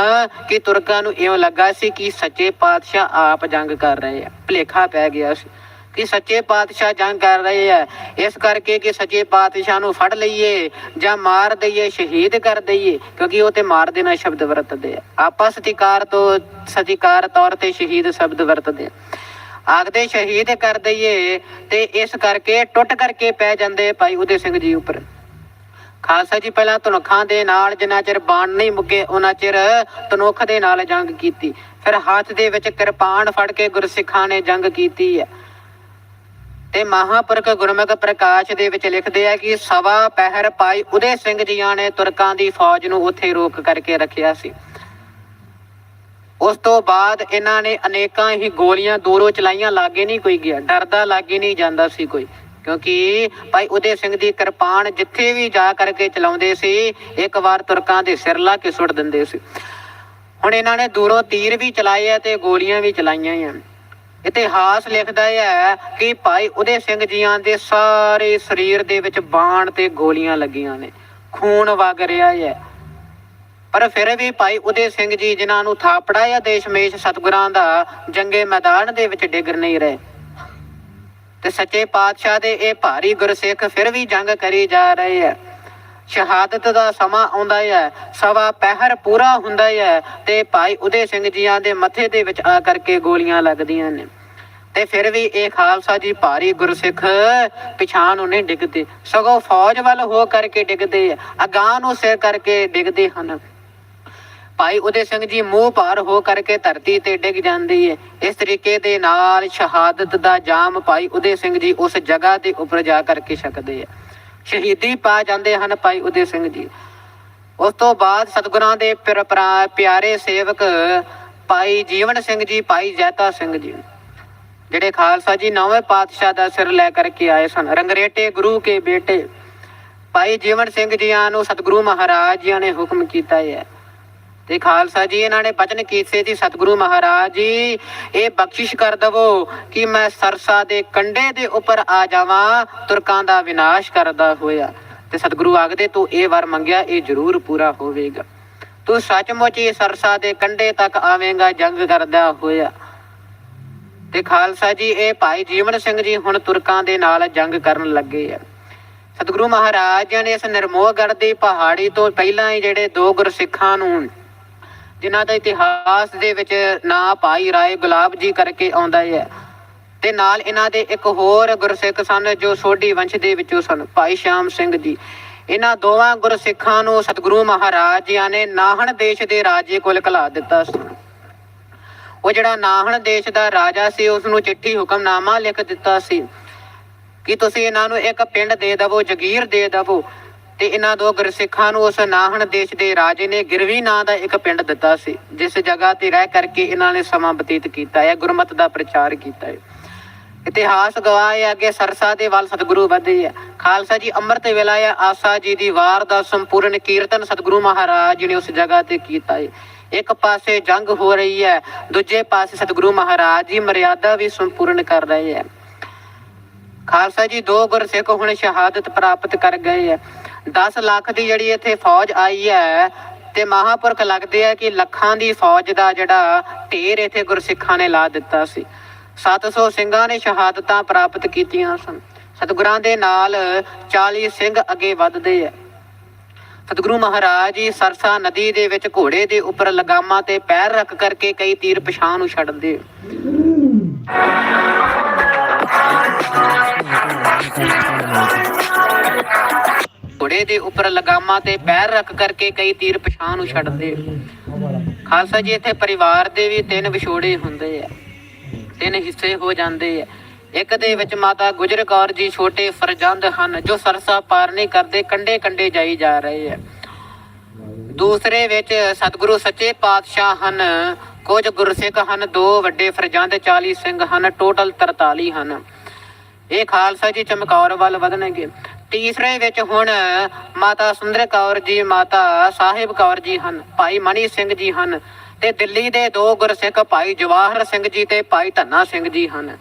ਕਿ ਤੁਰਕਾਂ ਨੂੰ ਇਉਂ ਲੱਗਾ ਸੀ ਕਿ ਸੱਚੇ ਪਾਤਸ਼ਾਹ ਆਪ ਜੰਗ ਕਰ ਰਹੇ ਆ। ਭਲੇਖਾ ਪੈ ਗਿਆ ਸੀ। ਕਿ ਸੱਚੇ ਪਾਤਸ਼ਾਹ ਜੰਗ ਕਰ ਰਹੇ ਆ। ਇਸ ਕਰਕੇ ਕਿ ਸੱਚੇ ਪਾਤਸ਼ਾਹ ਨੂੰ ਫੜ ਲਈਏ ਜਾਂ ਮਾਰ ਦਈਏ, ਸ਼ਹੀਦ ਕਰ ਦਈਏ, ਕਿਉਂਕਿ ਉਹ ਤੇ ਮਾਰ ਦੇਣਾ ਸ਼ਬਦ ਵਰਤਦੇ ਆ। ਆਪਾਂ ਸਤਿਕਾਰ ਤੋਂ, ਸਤਿਕਾਰ ਤੌਰ ਤੇ ਸ਼ਹੀਦ ਸ਼ਬਦ ਵਰਤਦੇ ਆ। ਆਖਦੇ ਸ਼ਹੀਦ ਕਰ ਦਈਏ ਤੇ ਇਸ ਕਰਕੇ ਟੁੱਟ ਕਰਕੇ ਪੈ ਜਾਂਦੇ ਭਾਈ ਉਦੇ ਸਿੰਘ ਜੀ ਉੱਪਰ। ਖਾਲਸਾ ਜੀ ਪਹਿਲਾਂ ਤਨਖਾਂ ਦੇ ਨਾਲ ਜਿੰਨਾ ਚਿਰ ਬਾਣ ਨਹੀਂ ਮੁੱਕੇ ਉਹਨਾਂ ਚਿਰ ਤਨੁਖ ਦੇ ਨਾਲ ਜੰਗ ਕੀਤੀ। ਫਿਰ ਹੱਥ ਦੇ ਵਿੱਚ ਕਿਰਪਾਨ ਫੜ ਕੇ ਗੁਰਸਿੱਖਾਂ ਨੇ ਜੰਗ ਕੀਤੀ ਹੈ ਤੇ ਮਹਾਪੁਰਖ ਗੁਰਮੁਖ ਪ੍ਰਕਾਸ਼ ਦੇ ਵਿੱਚ ਲਿਖਦੇ ਆ ਕਿ ਸਵਾ ਪਹਿਰ ਪਾਈ ਉਦੇ ਸਿੰਘ ਜੀਆਂ ਨੇ ਤੁਰਕਾਂ ਦੀ ਫੌਜ ਨੂੰ ਉੱਥੇ ਰੋਕ ਕਰਕੇ ਰੱਖਿਆ ਸੀ। ਉਸ ਤੋਂ ਬਾਅਦ ਇਹਨਾਂ ਨੇ ਅਨੇਕਾਂ ਹੀ ਗੋਲੀਆਂ ਦੂਰੋਂ ਚਲਾਈਆਂ, ਲਾਗੇ ਨਹੀਂ ਕੋਈ ਗਿਆ, ਡਰਦਾ ਲਾਗੇ ਨਹੀਂ ਜਾਂਦਾ ਸੀ ਕੋਈ। ਕਿਉਂਕਿ ਭਾਈ ਉਦੇ ਸਿੰਘ ਦੀ ਕਿਰਪਾਨ ਜਿੱਥੇ ਵੀ ਜਾ ਕਰਕੇ ਚਲਾਉਂਦੇ ਸੀ, ਇੱਕ ਵਾਰ ਤੁਰਕਾਂ ਦੇ ਸਿਰ ਲਾ ਕੇ ਸੁੱਟ ਦਿੰਦੇ ਸੀ। ਹੁਣ ਇਹਨਾਂ ਨੇ ਦੂਰੋਂ ਤੀਰ ਵੀ ਚਲਾਏ ਆ ਤੇ ਗੋਲੀਆਂ ਵੀ ਚਲਾਈਆਂ ਆ। ਇਤਿਹਾਸ ਲਿਖਦਾ ਹੈ ਕਿ ਭਾਈ ਉਦੇ ਸਿੰਘ ਜੀਆਂ ਦੇ ਸਾਰੇ ਸਰੀਰ ਦੇ ਵਿੱਚ ਬਾਣ ਤੇ ਗੋਲੀਆਂ ਲੱਗੀਆਂ ਨੇ। ਖੂਨ ਵਗ ਰਿਹਾ ਹੈ। ਪਰ ਫਿਰ ਵੀ ਭਾਈ ਉਦੇ ਸਿੰਘ ਜੀ ਜਿਨ੍ਹਾਂ ਨੂੰ ਥਾਪੜਾ ਜਾਂ ਦੇਸ਼ਮੇਸ਼ ਸਤਗੁਰਾਂ ਦਾ ਜੰਗੇ ਮੈਦਾਨ ਦੇ ਵਿੱਚ ਡਿੱਗ ਨਹੀਂ ਰਹੇ। ਤੇ ਸੱਚੇ ਪਾਤਸ਼ਾਹ ਦੇ ਇਹ ਭਾਰੀ ਗੁਰਸਿੱਖ ਫਿਰ ਵੀ ਜੰਗ ਕਰੀ ਜਾ ਰਹੇ ਹੈ। ਸ਼ਹਾਦਤ ਦਾ ਸਮਾਂ ਆਉਂਦਾ ਹੈ। ਸਵਾ ਪਹਿਰ ਪੂਰਾ ਹੁੰਦਾ ਹੈ ਤੇ ਭਾਈ ਉਦੇ ਸਿੰਘ ਜੀਆਂ ਦੇ ਮੱਥੇ ਦੇ ਵਿੱਚ ਆ ਕਰਕੇ ਗੋਲੀਆਂ ਲੱਗਦੀਆਂ ਨੇ। ਤੇ ਫਿਰ ਵੀ ਇਹ ਖਾਲਸਾ ਜੀ ਭਾਰੀ ਗੁਰਸਿੱਖ ਪਛਾਣ ਨੂੰ ਨਹੀਂ ਡਿੱਗਦੇ। ਸਗੋਂ ਫੌਜ ਵੱਲ ਹੋ ਕਰਕੇ ਡਿੱਗਦੇ ਆ। ਅਗਾਂਹ ਨੂੰ ਸਿਰ ਕਰਕੇ ਡਿੱਗਦੇ ਹਨ। ਭਾਈ ਉਦੇ ਸਿੰਘ ਜੀ ਮੂੰਹ ਭਾਰ ਹੋ ਕਰਕੇ ਧਰਤੀ ਤੇ ਡਿੱਗ ਜਾਂਦੀ ਹੈ ਇਸ ਤਰੀਕੇ ਦੇ ਨਾਲ ਸ਼ਹਾਦਤ ਦਾ ਜਾਮ ਭਾਈ ਉਦੇ ਸਿੰਘ ਜੀ ਉਸ ਜਗ੍ਹਾ ਦੇ ਉੱਪਰ ਜਾ ਕਰਕੇ ਛਕਦੇ ਆ। ਸ਼ਹੀਦੀ ਪਾ ਜਾਂਦੇ ਹਨ ਭਾਈ ਉਦੇ ਸਿੰਘ ਜੀ। ਉਸ ਤੋਂ ਬਾਅਦ ਸਤਿਗੁਰਾਂ ਦੇ ਪਿਆਰੇ ਸੇਵਕ ਭਾਈ ਜੀਵਨ ਸਿੰਘ ਜੀ, ਭਾਈ ਜੈਤਾ ਸਿੰਘ ਜੀ। ਜਿਹੜੇ ਖਾਲਸਾ ਜੀ ਨੌਵੇਂ ਪਾਤਸ਼ਾਹ ਦਾ ਸਿਰ ਲੈ ਕਰਕੇ ਆਏ ਸਨ। ਰੰਗਰੇਟੇ ਗੁਰੂ ਕੇ ਬੇਟੇ। ਭਾਈ ਜੀਵਨ ਸਿੰਘ ਜੀਆਂ ਨੂੰ ਸਤਿਗੁਰੂ ਮਹਾਰਾਜ ਜੀ ਨੇ ਹੁਕਮ ਕੀਤਾ ਹੈ। ਤੇ ਖਾਲਸਾ ਜੀ, ਇਹਨਾਂ ਨੇ ਬਚਨ ਕੀਤੇ ਸੀ ਸਤਿਗੁਰੂ ਮਹਾਰਾਜ ਜੀ। ਇਹ ਬਖਸ਼ਿਸ਼ ਕਰ ਦਵੋ ਕਿ ਮੈਂ ਸਰਸਾ ਦੇ ਕੰਡੇ ਦੇ ਉੱਪਰ ਆ ਜਾਵਾਂ, ਤੁਰਕਾਂ ਦਾ ਵਿਨਾਸ਼ ਕਰਦਾ ਹੋਇਆ। ਤੇ ਸਤਿਗੁਰੂ ਆਖਦੇ, ਤੂੰ ਇਹ ਵਰ ਮੰਗਿਆ, ਇਹ ਜ਼ਰੂਰ ਪੂਰਾ ਹੋਵੇਗਾ। ਤੂੰ ਸੱਚਮੁੱਚ ਹੀ ਸਰਸਾ ਦੇ ਕੰਡੇ ਤੱਕ ਆਵੇਂਗਾ, ਜੰਗ ਕਰਦਾ ਹੋਇਆ। ਤੇ ਖਾਲਸਾ ਜੀ, ਇਹ ਭਾਈ ਜੀਵਨ ਸਿੰਘ ਜੀ ਹੁਣ ਤੁਰਕਾਂ ਦੇ ਨਾਲ ਜੰਗ ਕਰਨ ਲੱਗੇ ਆ। ਸਤਿਗੁਰੂ ਮਹਾਰਾਜ ਨੇ ਇਸ ਨਿਰਮੋਹਗੜ੍ਹ ਦੀ ਪਹਾੜੀ ਤੋਂ ਪਹਿਲਾਂ ਹੀ ਜਿਹੜੇ ਦੋ ਗੁਰਸਿੱਖਾਂ ਨੂੰ ਜਿਨ੍ਹਾਂ ਦਾ ਇਤਿਹਾਸ ਦੇ ਵਿੱਚ ਨਾਂ ਭਾਈ ਰਾਏ ਗੁਲਾਬ ਜੀ ਕਰਕੇ ਆਉਂਦਾ ਹੈ। ਤੇ ਨਾਲ ਇਹਨਾਂ ਦੇ ਇੱਕ ਹੋਰ ਗੁਰਸਿੱਖ ਸਨ ਜੋ ਸੋਢੀ ਵੰਸ਼ ਦੇ ਵਿੱਚੋਂ ਸਨ, ਭਾਈ ਸ਼ਾਮ ਸਿੰਘ ਜੀ। ਇਹਨਾਂ ਦੋਵਾਂ ਗੁਰਸਿੱਖਾਂ ਨੂੰ ਸਤਿਗੁਰੂ ਮਹਾਰਾਜ ਜੀ ਨੇ ਨਾਹਣ ਦੇਸ਼ ਦੇ ਰਾਜੇ ਕੋਲ ਘਲਾ ਦਿੱਤਾ ਸੀ। ਉਹ ਜਿਹੜਾ ਨਾਹਣ ਦੇਸ਼ ਦਾ ਰਾਜਾ ਸੀ ਉਸ ਨੂੰ ਚਿੱਠੀ ਹੁਕਮਨਾਮਾ ਲਿਖ ਦਿੱਤਾ ਸੀ ਕਿ ਤੁਸੀਂ ਇਹਨਾਂ ਨੂੰ ਇੱਕ ਪਿੰਡ ਦੇ ਦਵੋ, ਜਗੀਰ ਦੇ ਦਵੋ। ਤੇ ਇਹਨਾਂ ਦੋ ਗੁਰਸਿੱਖਾਂ ਨੂੰ ਉਸ ਨਾਹਣ ਦੇਸ਼ ਦੇ ਰਾਜੇ ਨੇ ਗਿਰਵੀ ਨਾਂ ਦਾ ਇੱਕ ਪਿੰਡ ਦਿੱਤਾ ਸੀ, ਜਿਸ ਜਗ੍ਹਾ ਤੇ ਰਹਿ ਕਰਕੇ ਇਹਨਾਂ ਨੇ ਸਮਾਂ ਬਤੀਤ ਕੀਤਾ ਹੈ ਗੁਰਮਤ ਦਾ ਪ੍ਰਚਾਰ ਕੀਤਾ ਹੈ। ਇਤਿਹਾਸ ਗਵਾਹ ਹੈ, ਅੱਗੇ ਸਰਸਾ ਦੇ ਵੱਲ ਸਤਿਗੁਰੂ ਵਧੇ ਹੈ ਖਾਲਸਾ ਜੀ ਅੰਮ੍ਰਿਤ ਵੇਲਾ ਹੈ ਆਸਾ ਜੀ ਦੀ ਵਾਰ ਦਾ ਸੰਪੂਰਨ ਕੀਰਤਨ ਸਤਿਗੁਰੂ ਮਹਾਰਾਜ ਜੀ ਨੇ ਉਸ ਜਗ੍ਹਾ ਤੇ ਕੀਤਾ ਹੈ। ਇੱਕ ਪਾਸੇ ਜੰਗ ਹੋ ਰਹੀ ਹੈ, ਦੂਜੇ ਪਾਸੇ ਸਤਿਗੁਰੂ ਮਹਾਰਾਜ ਜੀ ਮਰਿਆਦਾ ਵੀ ਸੰਪੂਰਨ ਕਰ ਰਹੇ ਹੈ। ਖਾਲਸਾ ਜੀ ਦੋ ਗੁਰਸਿੱਖ ਹੁਣ ਸ਼ਹਾਦਤ ਪ੍ਰਾਪਤ ਕਰ ਗਏ ਹੈ। 10 ਲੱਖ ਦੀ ਜਿਹੜੀ ਇੱਥੇ ਫੌਜ ਆਈ ਹੈ ਤੇ ਮਹਾਪੁਰਖ ਲੱਗਦੇ ਆ ਕਿ ਲੱਖਾਂ ਦੀ ਫੌਜ ਦਾ ਜਿਹੜਾ ਢੇਰ ਇੱਥੇ ਗੁਰਸਿੱਖਾਂ ਨੇ ਲਾ ਦਿੱਤਾ ਸੀ। 700 ਸਿੰਘਾਂ ਨੇ ਸ਼ਹਾਦਤਾਂ ਪ੍ਰਾਪਤ ਕੀਤੀਆਂ ਸਨ। ਸਤਿਗੁਰਾਂ ਦੇ ਨਾਲ 40 ਸਿੰਘ ਅੱਗੇ ਵੱਧਦੇ ਆ। ਸਤਿਗੁਰੂ ਮਹਾਰਾਜ ਜੀ ਸਰਸਾ ਨਦੀ ਦੇ ਵਿੱਚ ਘੋੜੇ ਦੇ ਉੱਪਰ ਲਗਾਮਾਂ ਤੇ ਪੈਰ ਰੱਖ ਕਰਕੇ ਕਈ ਤੀਰ ਪਛਾਣ ਨੂੰ ਛੱਡਦੇ ਘੋੜੇ ਦੇ ਉੱਪਰ ਲਗਾਮਾਂ ਤੇ ਪੈਰ ਰੱਖ ਕਰਕੇ ਕਈ ਤੀਰ ਪਛਾਣ ਨੂੰ ਛੱਡਦੇ ਖਾਲਸਾ ਜੀ, ਇੱਥੇ ਪਰਿਵਾਰ ਦੇ ਵੀ ਤਿੰਨ ਵਿਛੋੜੇ ਹੁੰਦੇ ਆ। ਤਿੰਨ ਹਿੱਸੇ ਹੋ ਜਾਂਦੇ ਆ। ਇੱਕ ਦੇ ਵਿੱਚ ਮਾਤਾ ਗੁਜਰ ਕੌਰ ਜੀ ਛੋਟੇ ਫਰਜ਼ੰਦ ਹਨ, ਜੋ ਸਰਸਾ ਪਾਰ ਨਹੀਂ ਕਰਦੇ ਕੰਡੇ ਕੰਡੇ ਜਾਈ ਜਾ ਰਹੇ ਆ। ਦੂਸਰੇ ਵਿੱਚ ਸਤਿਗੁਰੂ ਸੱਚੇ ਪਾਤਸ਼ਾਹ ਹਨ, ਕੁਝ ਗੁਰਸਿੱਖ ਹਨ, ਦੋ ਵੱਡੇ ਫਰਜ਼ੰਦ 40 ਸਿੰਘ ਹਨ, ਟੋਟਲ 43 ਹਨ। ਇਹ ਖਾਲਸਾ ਜੀ ਚਮਕੌਰ ਵੱਲ ਵਧਣਗੇ। ਤੀਸਰੇ ਵਿੱਚ ਹੁਣ ਮਾਤਾ ਸੁੰਦਰ ਕੌਰ ਜੀ, ਮਾਤਾ ਸਾਹਿਬ ਕੌਰ ਜੀ ਹਨ, ਭਾਈ ਮਣੀ ਸਿੰਘ ਜੀ ਹਨ ਤੇ ਦਿੱਲੀ ਦੇ ਦੋ ਗੁਰਸਿੱਖ, ਭਾਈ ਜਵਾਹਰ ਸਿੰਘ ਜੀ ਤੇ ਭਾਈ ਧੰਨਾ ਸਿੰਘ ਜੀ ਹਨ।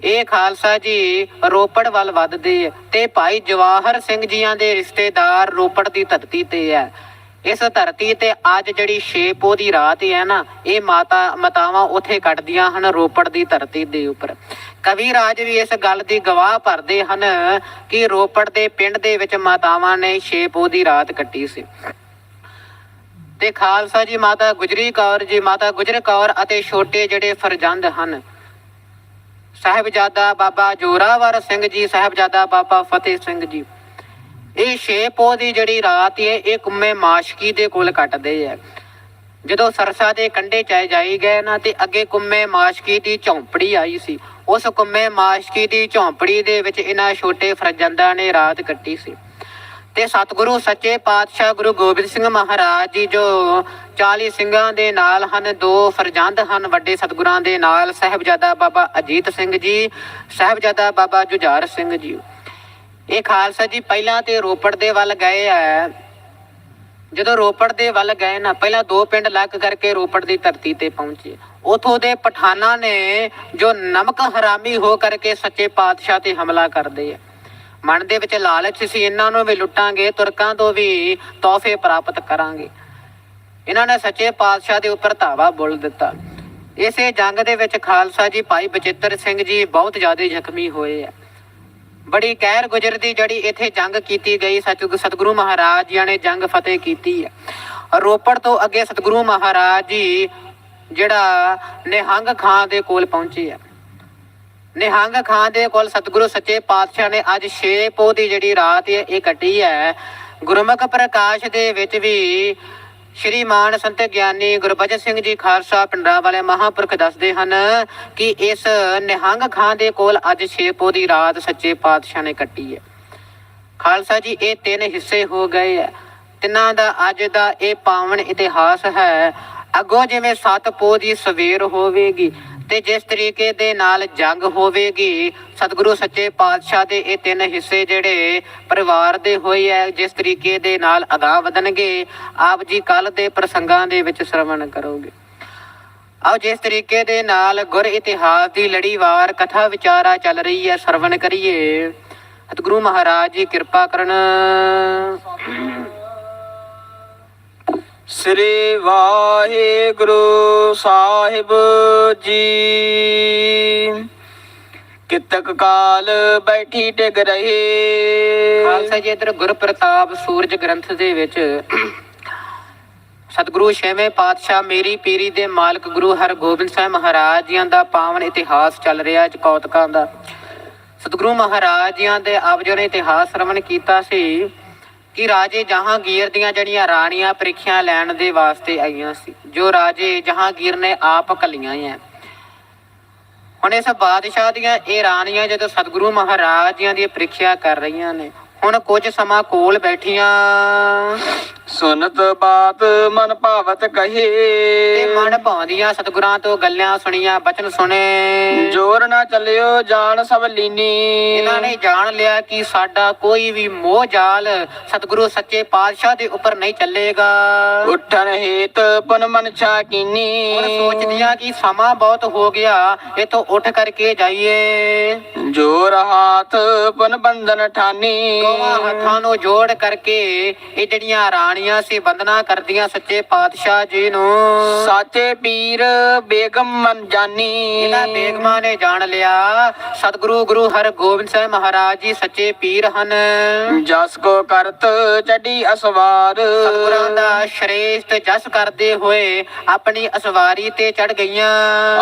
ਇਹ ਖਾਲਸਾ ਜੀ ਰੋਪੜ ਵੱਲ ਵੱਧਦੇ ਹੈ ਤੇ ਭਾਈ ਜਵਾਹਰ ਸਿੰਘ ਜੀਆਂ ਦੇ ਰਿਸ਼ਤੇਦਾਰ ਰੋਪੜ ਦੀ ਧਰਤੀ ਤੇ ਹੈ ਇਸ ਧਰਤੀ ਤੇ ਅੱਜ ਜਿਹੜੀ ਛੇਪੋ ਦੀ ਰਾਤ ਹੈ ਨਾ, ਇਹ ਮਾਤਾ ਮਤਾਵਾਂ ਉੱਥੇ ਕੱਟਦੀਆਂ ਹਨ ਰੋਪੜ ਦੀ ਧਰਤੀ ਦੇ ਉੱਪਰ। ਕਵੀ ਰਾਜ ਵੀ ਇਸ ਗੱਲ ਦੀ ਗਵਾਹ ਭਰਦੇ ਹਨ ਕਿ ਰੋਪੜ ਦੇ ਪਿੰਡ ਦੇ ਵਿੱਚ ਮਾਤਾਵਾਂ ਨੇ ਛੇਪੋ ਦੀ ਰਾਤ ਕੱਟੀ ਸੀ। ਤੇ ਖਾਲਸਾ ਜੀ ਮਾਤਾ ਗੁਜਰੀ ਕੌਰ ਜੀ, ਮਾਤਾ ਗੁਜਰ ਕੌਰ ਅਤੇ ਛੋਟੇ ਜਿਹੜੇ ਫਰਜ਼ੰਦ ਹਨ। ਸਾਹਿਬਜ਼ਾਦਾ ਬਾਬਾ ਜੋਰਾਵਰ ਸਿੰਘ ਜੀ, ਸਾਹਿਬਜ਼ਾਦਾ ਬਾਬਾ ਫਤਿਹ ਸਿੰਘ ਜੀ। ਇਹ ਛੇ ਪੋਹ ਦੀ ਜਿਹੜੀ ਰਾਤ ਹੈ ਇਹ ਕੁੰਮੇ ਮਾਸ਼ਕੀ ਦੇ ਕੋਲ ਕੱਟਦੇ ਆ। ਜਦੋਂ ਸਰਸਾ ਦੇ ਕੰਢੇ ਚਾਏ ਜਾਈ ਗਏ ਨਾ, ਤੇ ਅੱਗੇ ਕੁੰਮੇ ਮਾਸ਼ਕੀ ਦੀ ਝੌਂਪੜੀ ਆਈ ਸੀ। ਉਸ ਕੁੰਮੇ ਮਾਸ਼ਕੀ ਦੀ ਝੌਂਪੜੀ ਦੇ ਵਿੱਚ ਇਹਨਾਂ ਛੋਟੇ ਫਰਜ਼ੰਦਾਂ ਨੇ ਰਾਤ ਕੱਟੀ ਸੀ। ਤੇ ਸਤਿਗੁਰੂ ਸੱਚੇ ਪਾਤਸ਼ਾਹ ਗੁਰੂ ਗੋਬਿੰਦ ਸਿੰਘ ਮਹਾਰਾਜ ਜੀ ਜੋ 40 ਸਿੰਘਾਂ ਦੇ ਨਾਲ ਹਨ, ਦੋ ਫਰਜ਼ੰਦ ਹਨ, ਵੱਡੇ ਸਤਿਗੁਰਾਂ ਦੇ ਨਾਲ, ਸਾਹਿਬਜ਼ਾਦਾ ਬਾਬਾ ਅਜੀਤ ਸਿੰਘ ਜੀ, ਸਾਹਿਬਜ਼ਾਦਾ ਬਾਬਾ ਜੁਝਾਰ ਸਿੰਘ ਜੀ। ਇਹ ਖਾਲਸਾ ਜੀ ਪਹਿਲਾਂ ਤੇ ਰੋਪੜ ਦੇ ਵੱਲ ਗਏ ਆ। ਜਦੋਂ ਰੋਪੜ ਦੇ ਵੱਲ ਗਏ ਨਾ, ਪਹਿਲਾਂ ਦੋ ਪਿੰਡ ਲੱਗ ਕਰਕੇ ਰੋਪੜ ਦੀ ਧਰਤੀ ਤੇ ਪਹੁੰਚੇ। ਉਥੋਂ ਦੇ ਪਠਾਨਾਂ ਨੇ ਜੋ ਨਮਕ ਹਰਾਮੀ ਹੋ ਕਰਕੇ ਸੱਚੇ ਪਾਤਸ਼ਾਹ ਤੇ ਹਮਲਾ ਕਰਦੇ ਆ। ਮਨ ਦੇ ਵਿੱਚ ਲਾਲਚ ਸੀ, ਇਹਨਾਂ ਨੂੰ ਵੀ ਲੁੱਟਾਂਗੇ, ਤੁਰਕਾਂ ਤੋਂ ਵੀ ਤੋਹਫੇ ਪ੍ਰਾਪਤ ਕਰਾਂਗੇ। ਇਹਨਾਂ ਨੇ ਸੱਚੇ ਪਾਤਸ਼ਾਹ ਦੇ ਉੱਪਰ ਧਾਵਾ ਬੋਲ ਦਿੱਤਾ। ਇਸੇ ਜੰਗ ਦੇ ਵਿੱਚ ਖਾਲਸਾ ਜੀ ਭਾਈ ਬਚਿੱਤਰ ਸਿੰਘ ਜੀ ਬਹੁਤ ਜ਼ਿਆਦਾ ਜ਼ਖਮੀ ਹੋਏ ਆ। ਬੜੀ ਕਹਿਰ ਗੁਜਰਦੀ ਜਿਹੜੀ ਇੱਥੇ ਜੰਗ ਕੀਤੀ ਗਈ ਸਤਿਗੁਰੂ ਸਤਿਗੁਰੂ ਮਹਾਰਾਜ ਜੀ ਨੇ ਜੰਗ ਫਤਿਹ ਕੀਤੀ ਹੈ। ਰੋਪੜ ਤੋਂ ਅੱਗੇ ਸਤਿਗੁਰੂ ਮਹਾਰਾਜ ਜੀ ਜਿਹੜਾ ਨਿਹੰਗ ਖਾਂ ਦੇ ਕੋਲ ਪਹੁੰਚੇ ਆ। ਨਿਹੰਗ ਖਾਂ ਦੇ ਕੋਲ ਸਤਿਗੁਰੂ ਸੱਚੇ ਪਾਤਸ਼ਾਹ ਨੇ ਅੱਜ 6 ਪੋਹ ਦੀ ਜਿਹੜੀ ਰਾਤ ਹੈ, ਇਹ ਕੱਟੀ ਹੈ। ਗੁਰਮੁਖ ਪ੍ਰਕਾਸ਼ ਦੇ ਵਿੱਚ ਵੀ ਸ਼੍ਰੀ ਮਾਨ ਸੰਤ ਗਿਆਨੀ ਗੁਰਬਚਨ ਸਿੰਘ ਜੀ ਖਾਲਸਾ ਪਿੰਡਰਾ ਵਾਲੇ ਮਹਾਂਪੁਰਖ ਦੱਸਦੇ ਹਨ ਕਿ ਇਸ ਨਿਹੰਗ ਖਾਂ ਦੇ ਕੋਲ ਅੱਜ 6 ਪੋਹ ਦੀ ਰਾਤ ਸੱਚੇ ਪਾਤਸ਼ਾਹ ਨੇ ਕੱਟੀ ਹੈ। ਖਾਲਸਾ ਜੀ, ਇਹ ਤਿੰਨ ਹਿੱਸੇ ਹੋ ਗਏ ਹੈ। ਤਿੰਨਾਂ ਦਾ ਅੱਜ ਦਾ ਇਹ ਪਾਵਨ ਇਤਿਹਾਸ ਹੈ। ਅੱਗੋਂ ਜਿਵੇਂ ਸੱਤ ਪੋਹ ਦੀ ਸਵੇਰ ਹੋਵੇਗੀ ਤੇ ਜਿਸ ਤਰੀਕੇ ਦੇ ਨਾਲ ਜੰਗ ਹੋਵੇਗੀ, ਸਤਿਗੁਰੂ ਸੱਚੇ ਪਾਤਸ਼ਾਹ ਦੇ ਇਹ ਤਿੰਨ ਹਿੱਸੇ ਜਿਹੜੇ ਪਰਿਵਾਰ ਦੇ ਹੋਏ ਐ ਜਿਸ ਤਰੀਕੇ ਦੇ ਨਾਲ ਅਗਾਹ ਵਧਣਗੇ, ਆਪ ਜੀ ਕੱਲ ਦੇ ਪ੍ਰਸੰਗਾਂ ਦੇ ਵਿੱਚ ਸ਼ਰਵਣ ਕਰੋਗੇ। ਆਓ ਜਿਸ ਤਰੀਕੇ ਦੇ ਨਾਲ ਗੁਰ ਇਤਿਹਾਸ ਦੀ ਲੜੀਵਾਰ ਕਥਾ ਵਿਚਾਰਾ ਚੱਲ ਰਹੀ ਹੈ ਸਰਵਣ ਕਰੀਏ। ਸਤਿਗੁਰੂ ਮਹਾਰਾਜ ਜੀ, ਕਿਰਪਾ ਕਰਨ। ਸ੍ਰੀ ਵਾਹਿਗੁਰੂ ਸਾਹਿਬ ਜੀ। ਕਿਤਕ ਕਾਲ ਬੈਠੀ ਟਿਕ ਰਹੇ। ਖਾਲਸਾ ਜੀ, ਇਧਰ ਗੁਰ ਪ੍ਰਤਾਪ ਸੂਰਜ ਗ੍ਰੰਥ ਦੇ ਵਿੱਚ ਸਤਿਗੁਰੂ ਛੇਵੇਂ ਪਾਤਸ਼ਾਹ ਮੇਰੀ ਪੀਰੀ ਦੇ ਮਾਲਕ ਗੁਰੂ ਹਰਗੋਬਿੰਦ ਸਾਹਿਬ ਮਹਾਰਾਜ ਜੀਆਂ ਦਾ ਪਾਵਨ ਇਤਿਹਾਸ ਚੱਲ ਰਿਹਾ ਹੈ ਕੌਤਕਾਂ ਦਾ। ਸਤਿਗੁਰੂ ਮਹਾਰਾਜ ਜੀਆਂ ਦੇ ਆਪ ਜੀ ਨੇ ਇਤਿਹਾਸ ਰਮਨ ਕੀਤਾ ਸੀ ਕਿ ਰਾਜੇ ਜਹਾਂਗੀਰ ਦੀਆਂ ਜਿਹੜੀਆਂ ਰਾਣੀਆਂ ਪ੍ਰੀਖਿਆ ਲੈਣ ਦੇ ਵਾਸਤੇ ਆਈਆਂ ਸੀ, ਜੋ ਰਾਜੇ ਜਹਾਂਗੀਰ ਨੇ ਆਪ ਕੱਲੀਆਂ ਹੈ ਹੁਣ ਇਸ ਬਾਦਸ਼ਾਹ ਦੀਆਂ ਇਹ ਰਾਣੀਆਂ ਜਦੋਂ ਸਤਿਗੁਰੂ ਮਹਾਰਾਜ ਜੀਆਂ ਦੀ ਪ੍ਰੀਖਿਆ ਕਰ ਰਹੀਆਂ ਨੇ ਹੁਣ ਕੁਝ ਸਮਾਂ ਕੋਲ ਬੈਠੀਆਂ। ਸੁਨਤ ਬਾਤ ਮਨ ਭਾਵਤ ਤੇ ਕਹੇ ਮਨ ਭਾਉਂਦੀਆਂ ਸਤਿਗੁਰਾਂ ਤੋਂ ਗੱਲਾਂ ਸੁਣੀਆਂ ਬਚਨ ਸੁਣੇ। ਜੋਰ ਨਾ ਚੱਲਿਓ ਜਾਣ ਸਭ ਲੀਨੀ। ਇਹਨਾਂ ਨੇ ਜਾਣ ਲਿਆ ਕਿ ਸਾਡਾ ਕੋਈ ਵੀ ਮੋਹ ਜਾਲ ਸਤਿਗੁਰੂ ਸੱਚੇ ਪਾਤਸ਼ਾਹ ਦੇ ਉੱਪਰ ਨਹੀਂ ਚੱਲੇਗਾ। ਉੱਠਣ ਹੇਤ ਪਨ ਮਨ ਛਾ ਕੀਨੀ ਹੁਣ ਸੋਚਦੀਆਂ ਕਿ ਸਮਾਂ ਬਹੁਤ ਹੋ ਗਿਆ ਇਥੋਂ ਉੱਠ ਕਰਕੇ ਜਾਈਏ। ਜੋਰ ਹਾਥ ਪਨ ਬੰਧਨ ਠਾਨੀ। ਦੋਵਾਂ ਹੱਥਾਂ ਨੂੰ ਜੋੜ ਕਰਕੇ ਇਹ ਜਿਹੜੀਆਂ ਰਾਣੀਆਂ ਸੀ ਬੰਦਨਾ ਕਰਦੀਆਂ ਸੱਚੇ ਪਾਤਸ਼ਾਹ ਜੀ ਨੂੰ। ਸਾਚੇ ਪੀਰ ਬੇਗਮ ਮਨ ਜਾਨੀ ਇਹਨਾਂ ਬੇਗਮਾਂ ਨੇ ਜਾਣ ਲਿਆ। ਸਤਿਗੁਰੂ ਗੁਰੂ ਹਰਗੋਬਿੰਦ ਸਾਹਿਬ ਮਹਾਰਾਜ ਜੀ ਸੱਚੇ ਪੀਰ ਹਨ। ਜਸ ਕੋ ਕਰਤ ਚੜੀ ਅਸਵਾਰ। ਸਤਿਗੁਰਾਂ ਦਾ ਸ਼੍ਰੇਸ਼ਟ ਜਸ ਕਰਦੇ ਹੋਏ ਆਪਣੀ ਅਸਵਾਰੀ ਤੇ ਚੜ ਗਈਆਂ।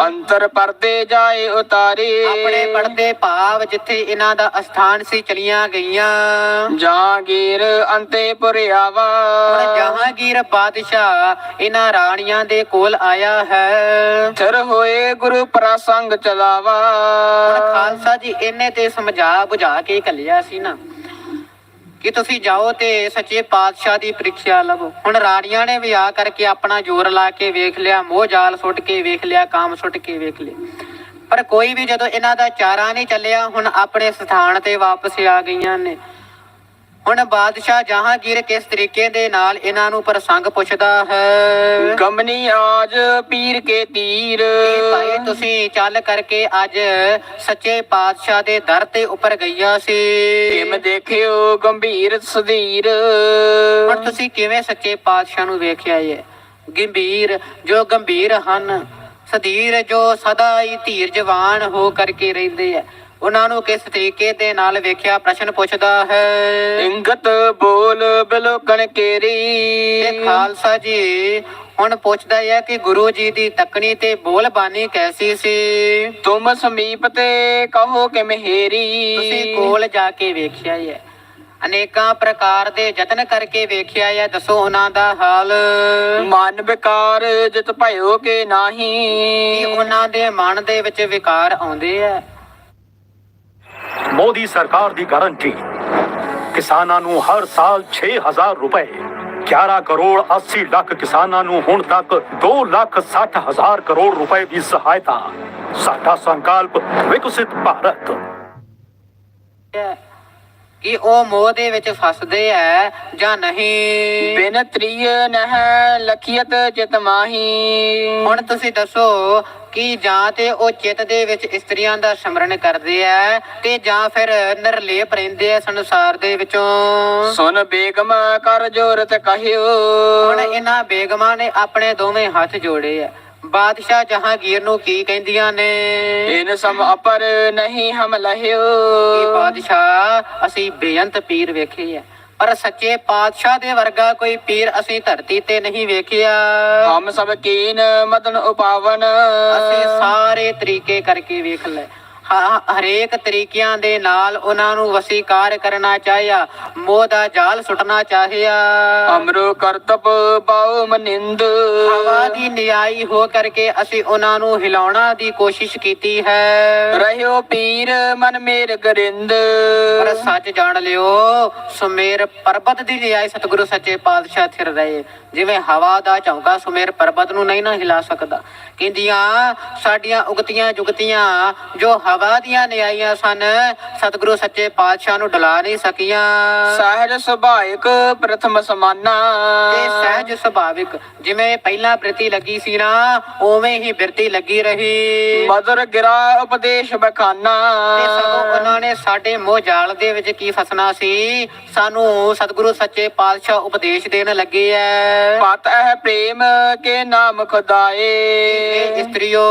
ਅੰਤਰ ਪਰਦੇ ਜਾਏ ਉਤਾਰੇ। ਆਪਣੇ ਪੜਦੇ ਭਾਵ ਜਿੱਥੇ ਇਹਨਾਂ ਦਾ ਅਸਥਾਨ ਸੀ ਚਲੀਆਂ ਗਈਆਂ। ਜਹਾਂਗੀਰ ਅੰਤੇਪੁਰ ਆਵਾ ਹੁਣ ਜਹਾਂਗੀਰ ਬਾਦਸ਼ਾਹ ਇਹਨਾਂ ਰਾਣੀਆਂ ਦੇ ਕੋਲ ਆਇਆ ਹੈ। ਥਰ ਹੋਏ ਗੁਰੂ ਪ੍ਰਸੰਗ ਚਲਾਵਾ। ਹੁਣ ਖਾਲਸਾ ਜੀ ਇਹਨੇ ਤੇ ਸਮਝਾ ਬੁਝਾ ਕੇ ਘੱਲਿਆ ਸੀ ਨਾ। ਕਿ ਤੁਸੀਂ ਜਾਓ ਤੇ ਸੱਚੇ ਪਾਤਸ਼ਾਹ ਦੀ ਪ੍ਰੀਖਿਆ ਲਵੋ। ਹੁਣ ਰਾਣੀਆਂ ਨੇ ਵੀ ਆ ਕਰਕੇ ਆਪਣਾ ਜ਼ੋਰ ਲਾ ਕੇ ਵੇਖ ਲਿਆ ਮੋਹ ਜਾਲ ਸੁੱਟ ਕੇ ਵੇਖ ਲਿਆ ਕਾਮ ਸੁੱਟ ਕੇ ਵੇਖ ਲਿਆ। ਪਰ ਕੋਈ ਵੀ ਜਦੋਂ ਇਹਨਾਂ ਦਾ ਚਾਰਾ ਨਹੀਂ ਚੱਲਿਆ ਹੁਣ ਆਪਣੇ ਸਥਾਨ ਤੇ ਵਾਪਸ ਆ ਗਈਆਂ ਨੇ। ਹੁਣ ਬਾਦਸ਼ਾਹ ਜਹਾਂਗੀਰ ਕਿਸ ਤਰੀਕੇ ਦੇ ਨਾਲ ਇਹਨਾਂ ਨੂੰ ਪ੍ਰਸੰਗ ਪੁੱਛਦਾ ਹੈ? ਗਮਨੀ ਆਜ ਪੀਰ ਕੇ ਤੀਰ। ਭਾਈ ਤੁਸੀਂ ਚੱਲ ਕਰਕੇ ਅੱਜ ਸੱਚੇ ਪਾਤਸ਼ਾਹ ਦੇ ਦਰ ਤੇ ਉੱਪਰ ਗਈਆਂ ਸੀ। ਕਿਮ ਦੇਖਿਓ ਗੰਭੀਰ ਸਦੀਰ। ਹੁਣ ਤੁਸੀਂ ਕਿਵੇਂ ਸੱਚੇ ਪਾਤਸ਼ਾਹ ਨੂੰ ਵੇਖਿਆ ਏ ਗੰਭੀਰ ਜੋ ਗੰਭੀਰ ਹਨ ਸਧੀਰ ਜੋ ਸਦਾ ਹੀ ਧੀਰਜਵਾਨ ਹੋ ਕਰਕੇ ਰਹਿੰਦੇ ਆ। ਉਹਨਾਂ ਨੂੰ ਕਿਸ ਤਰੀਕੇ ਦੇ ਨਾਲ ਵੇਖਿਆ? ਪ੍ਰਸ਼ਨ ਪੁੱਛਦਾ ਹੈ ਇੰਗਤ ਬੋਲ ਬਿਲੋਕਣ ਤੇ ਕੇਰੀ ਖਾਲਸਾ ਜੀ ਹੁਣ ਪੁੱਛਦਾ ਹੈ ਕਿ ਗੁਰੂ ਜੀ ਦੀ ਤਕਣੀ ਤੇ ਬੋਲ ਬਾਣੀ ਕੈਸੀ ਸੀ? ਤੁਮ ਸਮੀਪ ਤੇ ਕਹੋ ਕਿ ਮਹਿਰੀ। ਤੁਸੀਂ ਕੋਲ ਜਾ ਕੇ ਵੇਖਿਆ ਹੈ ਅਨੇਕਾਂ ਪ੍ਰਕਾਰ ਦੇ ਯਤਨ ਕਰਕੇ ਵੇਖਿਆ ਹੈ। ਦੱਸੋ ਉਹਨਾਂ ਦਾ ਹਾਲ। ਮਨ ਵਿਕਾਰ ਜਿਤ ਭਇਓ ਕਿ ਨਾਹੀ। ਉਹਨਾਂ ਦੇ ਮਨ ਦੇ ਵਿੱਚ ਵਿਕਾਰ ਆਉਂਦੇ ਆ ਮੋਦੀ ਸਰਕਾਰ ਦੀ ਗਾਰੰਟੀ। ਕਿਸਾਨਾਂ ਨੂੰ ਹਰ ਸਾਲ 6000 ਰੁਪਏ 11 ਕਰੋੜ 80 ਲੱਖ ਕਿਸਾਨਾਂ ਨੂੰ ਹੁਣ ਤੱਕ 2 ਲੱਖ 60 ਹਜ਼ਾਰ ਕਰੋੜ ਰੁਪਏ ਦੀ ਸਹਾਇਤਾ। ਸਾਡਾ ਸੰਕਲਪ ਵਿਕਸਿਤ ਭਾਰਤ। ਕਿ ਉਹ ਮੋਹ ਦੇ ਵਿੱਚ ਫਸਦੇ ਐ ਜਾਂ ਨਹੀਂ? ਬਿਨ ਤ੍ਰਿਯ ਨਹ ਲਖਿਅਤ ਚਿਤ ਮਾਹੀ। ਹੁਣ ਤੁਸੀਂ ਦੱਸੋ ਕਿ ਜਾਂ ਤੇ ਉਹ ਚਿੱਤ ਦੇ ਵਿੱਚ ਇਸਤਰੀਆਂ ਦਾ ਸਿਮਰਨ ਕਰਦੇ ਐ ਤੇ ਜਾਂ ਫਿਰ ਨਿਰਲੇਪ ਰਹਿੰਦੇ ਐ ਸੰਸਾਰ ਦੇ ਵਿੱਚੋਂ? ਸੁਨ ਬੇਗਮ ਕਰ ਜੋਰਤ ਕਹਿਓ। ਹੁਣ ਇਹਨਾਂ ਬੇਗਮਾਂ ਨੇ ਆਪਣੇ ਦੋਵੇਂ ਹੱਥ ਜੋੜੇ ਐ। ਬਾਦਸ਼ਾਹ ਜਹਾਂਗੀਰ ਨੂੰ ਕੀ ਕਹਿੰਦੀਆਂ ਨੇ? ਇਨ ਸਮ ਅਪਰ ਨਹੀਂ ਹਮ ਕਿ ਲਹਿਓ ਬਾਦਸ਼ਾਹ ਅਸੀਂ ਬੇਅੰਤ ਪੀਰ ਵੇਖੇ ਆ। ਪਰ ਸੱਚੇ ਪਾਤਸ਼ਾਹ ਦੇ ਵਰਗਾ ਕੋਈ ਪੀਰ ਅਸੀਂ ਧਰਤੀ ਤੇ ਨਹੀਂ ਵੇਖਿਆ। ਹਮ ਸਭ ਕੀਨ ਮਦਨ ਉਪਾਵਨ। ਅਸੀਂ ਸਾਰੇ ਤਰੀਕੇ ਕਰਕੇ ਵੇਖ ਲੈ ਹਰੇਕ ਤਰੀਕਿਆਂ ਦੇ ਨਾਲ ਉਹਨਾਂ ਨੂੰ ਵਸੀਕਾਰ ਕਰਨਾ ਚਾਹਿਆ। ਮੋਹ ਦਾ ਜਾਲ ਸੁੱਟਣਾ ਚਾਹਿਆ। ਅਮਰੋ ਕਰਤਬ ਬਾਉ ਮਨਿੰਦ। ਹਵਾ ਦੀ ਨਿਆਈ ਹੋ ਕਰਕੇ ਅਸੀਂ ਉਹਨਾਂ ਨੂੰ ਹਿਲਾਉਣਾ ਦੀ ਕੋਸ਼ਿਸ਼ ਕੀਤੀ ਹੈ। ਰਹਿਓ ਪੀਰ ਮਨ ਮੇਰ ਗਰਿੰਦ। ਪਰ ਸੱਚ ਜਾਣ ਲਿਓ ਸੁਮੇਰ ਪਰਬਤ ਦੀ ਨਿਆਈ ਸਤਿਗੁਰੂ ਸੱਚੇ ਪਾਤਸ਼ਾਹ ਥਿਰ ਰਹੇ। ਜਿਵੇਂ ਹਵਾ ਦਾ ਝੌਂਕਾ ਸੁਮੇਰ ਪਰਬਤ ਨੂੰ ਨਹੀਂ ਨਾ ਹਿਲਾ ਸਕਦਾ। ਕਹਿੰਦੀਆਂ ਸਾਡੀਆਂ ਉਗਤੀਆਂ ਜੁਗਤੀਆਂ ਜੋ ਹਵਾ ਦੀਆਂ ਨਿਆਈਆਂ ਸਨ। ਸਤਿਗੁਰੂ ਸੱਚੇ ਪਾਤਸ਼ਾਹ ਨੂੰ ਡਲਾ ਨਹੀਂ ਸਕੀਆਂ। ਸਹਿਜ ਸੁਭਾਇਕ ਪ੍ਰਥਮ ਸਮਾਨਾ। ਤੇ ਸਹਿਜ ਸੁਭਾਵਿਕ ਜਿਵੇਂ ਪਹਿਲਾਂ ਬ੍ਰਿਤੀ ਲੱਗੀ ਸੀ ਨਾ ਉਵੇਂ ਹੀ ਬਿਰਤੀ ਲੱਗੀ ਰਹੀ। ਮਦਰ ਗਿਰਾ ਉਪਦੇਸ਼ ਬਖਾਨਾ। ਤੇ ਸਗੋਂ ਉਹਨਾਂ ਨੇ ਸਾਡੇ ਮੋਹ ਜਾਲ ਦੇ ਵਿੱਚ ਕੀ ਫਸਣਾ ਸੀ? ਸਾਨੂੰ ਸਤਿਗੁਰੂ ਸੱਚੇ ਪਾਤਸ਼ਾਹ ਉਪਦੇਸ਼ ਦੇਣ ਲੱਗੇ ਐ। ਪਤ ਹੈ ਪ੍ਰੇਮ ਕੇ ਨਾਮ ਖੁਦਾਏ। ਇਸਤਰੀਓ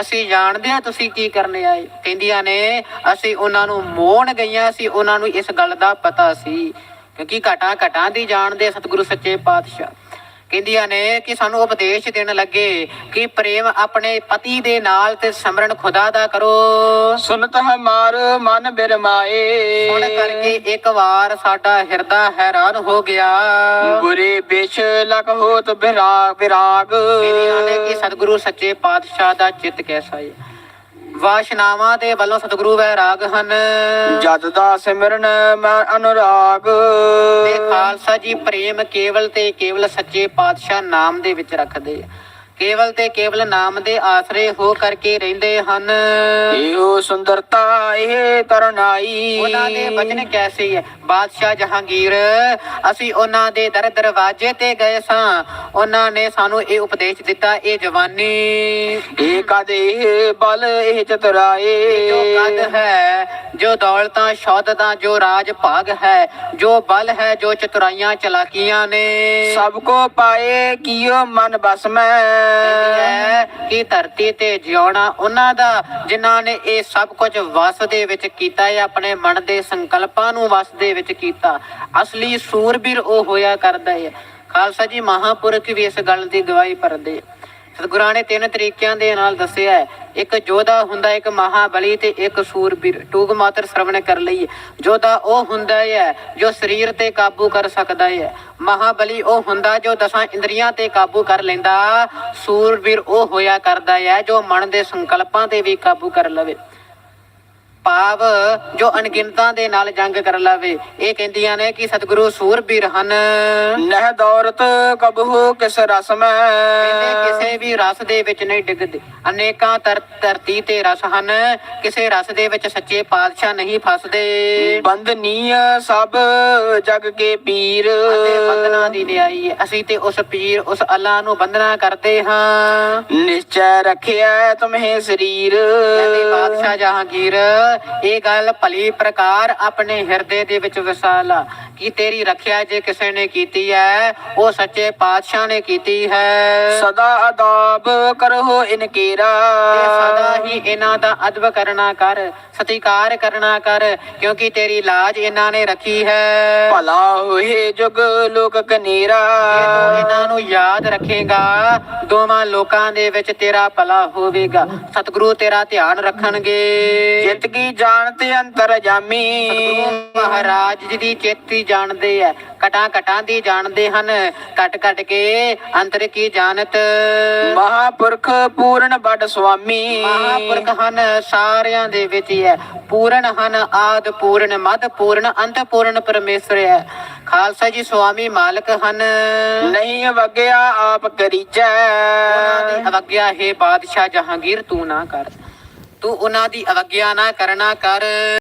ਅਸੀਂ ਜਾਣਦੇ ਆ ਤੁਸੀਂ ਕੀ ਕਰਨ ਆਏ। ਕਹਿੰਦੀਆਂ ਨੇ ਅਸੀਂ ਉਹਨਾਂ ਨੂੰ ਮੋਹਣ ਗਈਆਂ ਸੀ ਉਹਨਾਂ ਨੂੰ ਇਸ ਗੱਲ ਦਾ ਪਤਾ ਸੀ। ਕਿਉਂਕਿ ਘਟਾ ਘਟਾਂ ਦੀ ਜਾਣਦੇ ਸਤਿਗੁਰੂ ਸੱਚੇ ਪਾਤਸ਼ਾਹ ਕਹਿੰਦੀਆਂ ਨੇ ਕਿ ਸਾਨੂੰ ਉਪਦੇਸ਼ ਦੇਣ ਲੱਗੇ ਕਿ ਪ੍ਰੇਮ ਆਪਣੇ ਪਤੀ ਦੇ ਨਾਲ ਤੇ ਸਿਮਰਨ ਖੁਦਾ ਦਾ ਕਰੋ। ਸੁਨਤ ਹਮਾਰ ਮਨ ਬਿਰਮਾਏ। ਸੁਣ ਕਰਕੇ ਇੱਕ ਵਾਰ ਸਾਡਾ ਹਿਰਦਾ ਹੈਰਾਨ ਹੋ ਗਿਆ। ਗੁਰੇ ਬਿਸ਼ ਲਕ ਹੋਤ ਬਿਰਾਗ ਬਿਰਾਗ। ਕਹਿੰਦੀਆਂ ਨੇ ਕਿ ਸਤਿਗੁਰੂ ਸੱਚੇ ਪਾਤਸ਼ਾਹ ਦਾ ਚਿੱਤ ਕੈਸਾ ਹੈ ਵਾਸ਼ਨਾਵਾਂ ਦੇ ਵੱਲੋਂ ਸਤਿਗੁਰੂ ਵੈਰਾਗ ਹਨ। ਜਦ ਦਾ ਸਿਮਰਨ ਮੈਂ ਅਨੁਰਾਗ। ਤੇ ਖਾਲਸਾ ਜੀ ਪ੍ਰੇਮ ਕੇਵਲ ਤੇ ਕੇਵਲ ਸੱਚੇ ਪਾਤਸ਼ਾਹ ਨਾਮ ਦੇ ਵਿੱਚ ਰੱਖਦੇ ਆ। ਕੇਵਲ ਤੇ ਕੇਵਲ ਨਾਮ ਦੇ ਆਸਰੇ ਹੋ ਕਰਕੇ ਰਹਿੰਦੇ ਹਨ। ਇਹੋ ਸੁੰਦਰਤਾ ਇਹ ਤਰਨਾਈ ਉਹਨਾਂ ਦੇ ਬਚਨ ਕੈਸੇ ਹੈ? ਬਾਦਸ਼ਾਹ ਜਹਾਂਗੀਰ ਅਸੀਂ ਉਹਨਾਂ ਦੇ ਦਰ ਦਰਵਾਜ਼ੇ ਤੇ ਗਏ ਸਾਂ। ਉਹਨਾਂ ਨੇ ਸਾਨੂੰ ਇਹ ਉਪਦੇਸ਼ ਦਿੱਤਾ ਇਹ ਜਵਾਨੀ। ਇਹ ਕਦ ਇਹ ਬਲ ਇਹ ਚਤਰਾਏ ਜੋ ਕਦ ਹੈ ਜੋ ਦੌਲਤਾਂ ਸ਼ੌਦਤਾਂ ਜੋ ਰਾਜ ਭਾਗ ਹੈ ਜੋ ਬਲ ਹੈ ਜੋ ਚਤੁਰਾਈਆਂ ਚਲਾਕੀਆਂ ਨੇ। ਸਭ ਕੋ ਪਾਏ ਕੀਓ ਮਨ ਬਸ ਮੈਂ ਹੈ ਕਿ ਧਰਤੀ ਤੇ ਜਿਉਣਾ ਉਹਨਾਂ ਦਾ, ਜਿਨ੍ਹਾਂ ਨੇ ਇਹ ਸਭ ਕੁਝ ਵਸ ਦੇ ਵਿੱਚ ਕੀਤਾ ਹੈ, ਆਪਣੇ ਮਨ ਦੇ ਸੰਕਲਪਾਂ ਨੂੰ ਵਸ ਦੇ ਵਿੱਚ ਕੀਤਾ। ਅਸਲੀ ਸੂਰਬੀਰ ਉਹ ਹੋਇਆ ਕਰਦਾ ਹੈ। ਖਾਲਸਾ ਜੀ ਮਹਾਪੁਰਖ ਵੀ ਇਸ ਗੱਲ ਦੀ ਗਵਾਹੀ ਭਰਦੇ। ਸਤਿਗੁਰਾਂ ਨੇ ਤਿੰਨ ਤਰੀਕਿਆਂ ਦੇ ਨਾਲ ਦੱਸਿਆ ਹੈ। ਇੱਕ ਜੋਧਾ ਹੁੰਦਾ, ਇੱਕ ਮਹਾਬਲੀ ਤੇ ਇੱਕ ਸੂਰਬੀਰ। ਟੂਗ ਮਾਤਰ ਸ਼ਰਵਣ ਕਰ ਲਈ ਜੋਧਾ ਉਹ ਹੁੰਦਾ ਹੈ ਜੋ ਸਰੀਰ ਤੇ ਕਾਬੂ ਕਰ ਸਕਦਾ ਹੈ। ਮਹਾਬਲੀ ਉਹ ਹੁੰਦਾ ਜੋ ਦਸਾਂ ਇੰਦਰੀਆਂ ਤੇ ਕਾਬੂ ਕਰ ਲੈਂਦਾ। ਸੂਰਬੀਰ ਉਹ ਹੋਇਆ ਕਰਦਾ ਹੈ ਜੋ ਮਨ ਦੇ ਸੰਕਲਪਾਂ ਤੇ ਵੀ ਕਾਬੂ ਕਰ ਲਵੇ। ਭਾਵ ਜੋ ਅਣਗਿਣਤਾਂ ਦੇ ਨਾਲ ਜੰਗ ਕਰ ਲਵੇ। ਇਹ ਕਹਿੰਦੀਆਂ ਨੇ ਕਿ ਸਤਿਗੁਰੂ ਸੂਰਬੀਰ ਹਨ। ਨਹਿ ਦੌਰਤ ਕਬਹੂ ਕਿਸ ਰਸ ਕਹਿੰਦੇ ਕਿਸੇ ਵੀ ਰਸ ਦੇ ਵਿੱਚ ਨਹੀਂ ਡਿੱਗਦੇ। ਅਨੇਕਾਂ ਧਰ- ਧਰਤੀ ਤੇ ਰਸ ਹਨ। ਕਿਸੇ ਰਸ ਦੇ ਵਿੱਚ ਸੱਚੇ ਪਾਤਸ਼ਾਹ ਨਹੀਂ ਫਸਦੇ। ਬੰਦਨੀय ਸਭ ਜਗ ਕੇ ਪੀਰ। ਅਤੇ ਬੰਦਨਾ ਦੀ ਲਿਆਈ। ਅਸੀਂ ਤੇ ਉਸ ਪੀਰ ਉਸ ਅੱਲਾ ਨੂੰ ਬੰਦਨਾ ਕਰਦੇ ਹਾਂ। ਨਿਸ਼ਚੈ ਰੱਖਿਆ ਤੁਮਹੇ ਸਰੀਰ। ਕਹਿੰਦੇ ਬਾਦਸ਼ਾਹ ਜਹਾਂਗੀਰ ਇਹ ਗੱਲ ਭਲੀ ਪ੍ਰਕਾਰ ਆਪਣੇ ਹਿਰਦੇ ਦੇ ਵਿੱਚ ਵਸਾ ਲਾ ਕਿ ਤੇਰੀ ਰੱਖਿਆ ਜੇ ਕਿਸੇ ਨੇ ਕੀਤੀ ਹੈ ਉਹ ਸੱਚੇ ਪਾਤਸ਼ਾਹ ਨੇ ਕੀਤੀ ਹੈ। ਸਦਾ ਅਦਾਬ ਕਰੋ ਇਨਕੇਰਾ ਸਦਾ ਹੀ ਇਹਨਾਂ ਦਾ ਅਦਬ ਕਰਨਾ ਕਰ ਸਤਿਕਾਰ ਕਰਨਾ ਕਰ ਕਿਉਂਕਿ ਤੇਰੀ ਲਾਜ ਇਹਨਾਂ ਨੇ ਰੱਖੀ ਹੈ। ਭਲਾ ਹੋਏ ਜੁਗ ਲੋਕ ਕਨੇਰਾ। ਇਹਨਾਂ ਨੂੰ ਯਾਦ ਰੱਖੇਗਾ ਦੋਵਾਂ ਲੋਕਾਂ ਦੇ ਵਿੱਚ ਤੇਰਾ ਭਲਾ ਹੋਵੇਗਾ। ਸਤਿਗੁਰੂ ਤੇਰਾ ਧਿਆਨ ਰੱਖਣਗੇ। ਜਿਤ ਕੀ ਜਾਣਤੇ ਅੰਤਰ ਜਾਮੀ। ਮਹਾਰਾਜ ਜੀ ਦੀ ਚੇਤੀ ਜਾਣਦੇ ਆ ਕਟਾਂ ਕਟਾਂ ਦੀ ਜਾਣਦੇ ਹਨ। ਕਟ ਕਟ ਕੇ ਅੰਤਰ ਕੀ ਜਾਣਤ? ਮਹਾਪੁਰਖ ਪੂਰਨ ਬੜ ਸੁਆਮੀ। ਮਹਾਪੁਰਖ ਹਨ ਸਾਰਿਆਂ ਦੇ ਵਿੱਚ ਹੀ ਪੂਰਨ ਹਨ ਆਦ ਪੂਰਨ ਮਦ ਪੂਰਨ ਅੰਤ ਪੂਰਨ ਪਰਮੇਸ਼ਰ ਹੈ ਖਾਲਸਾ ਜੀ ਸੁਆਮੀ ਮਾਲਕ ਹਨ। ਨਹੀਂ ਵਗਿਆ ਆਪ ਕਰੀਜੈ ਉਹਨਾਂ ਦੀ ਅਵਗਿਆ ਹੈ ਬਾਦਸ਼ਾਹ ਜਹਾਂਗੀਰ ਤੂੰ ਨਾ ਕਰ। ਤੂੰ ਉਹਨਾਂ ਦੀ ਅਵਗਿਆ ਨਾ ਕਰਨਾ ਕਰ।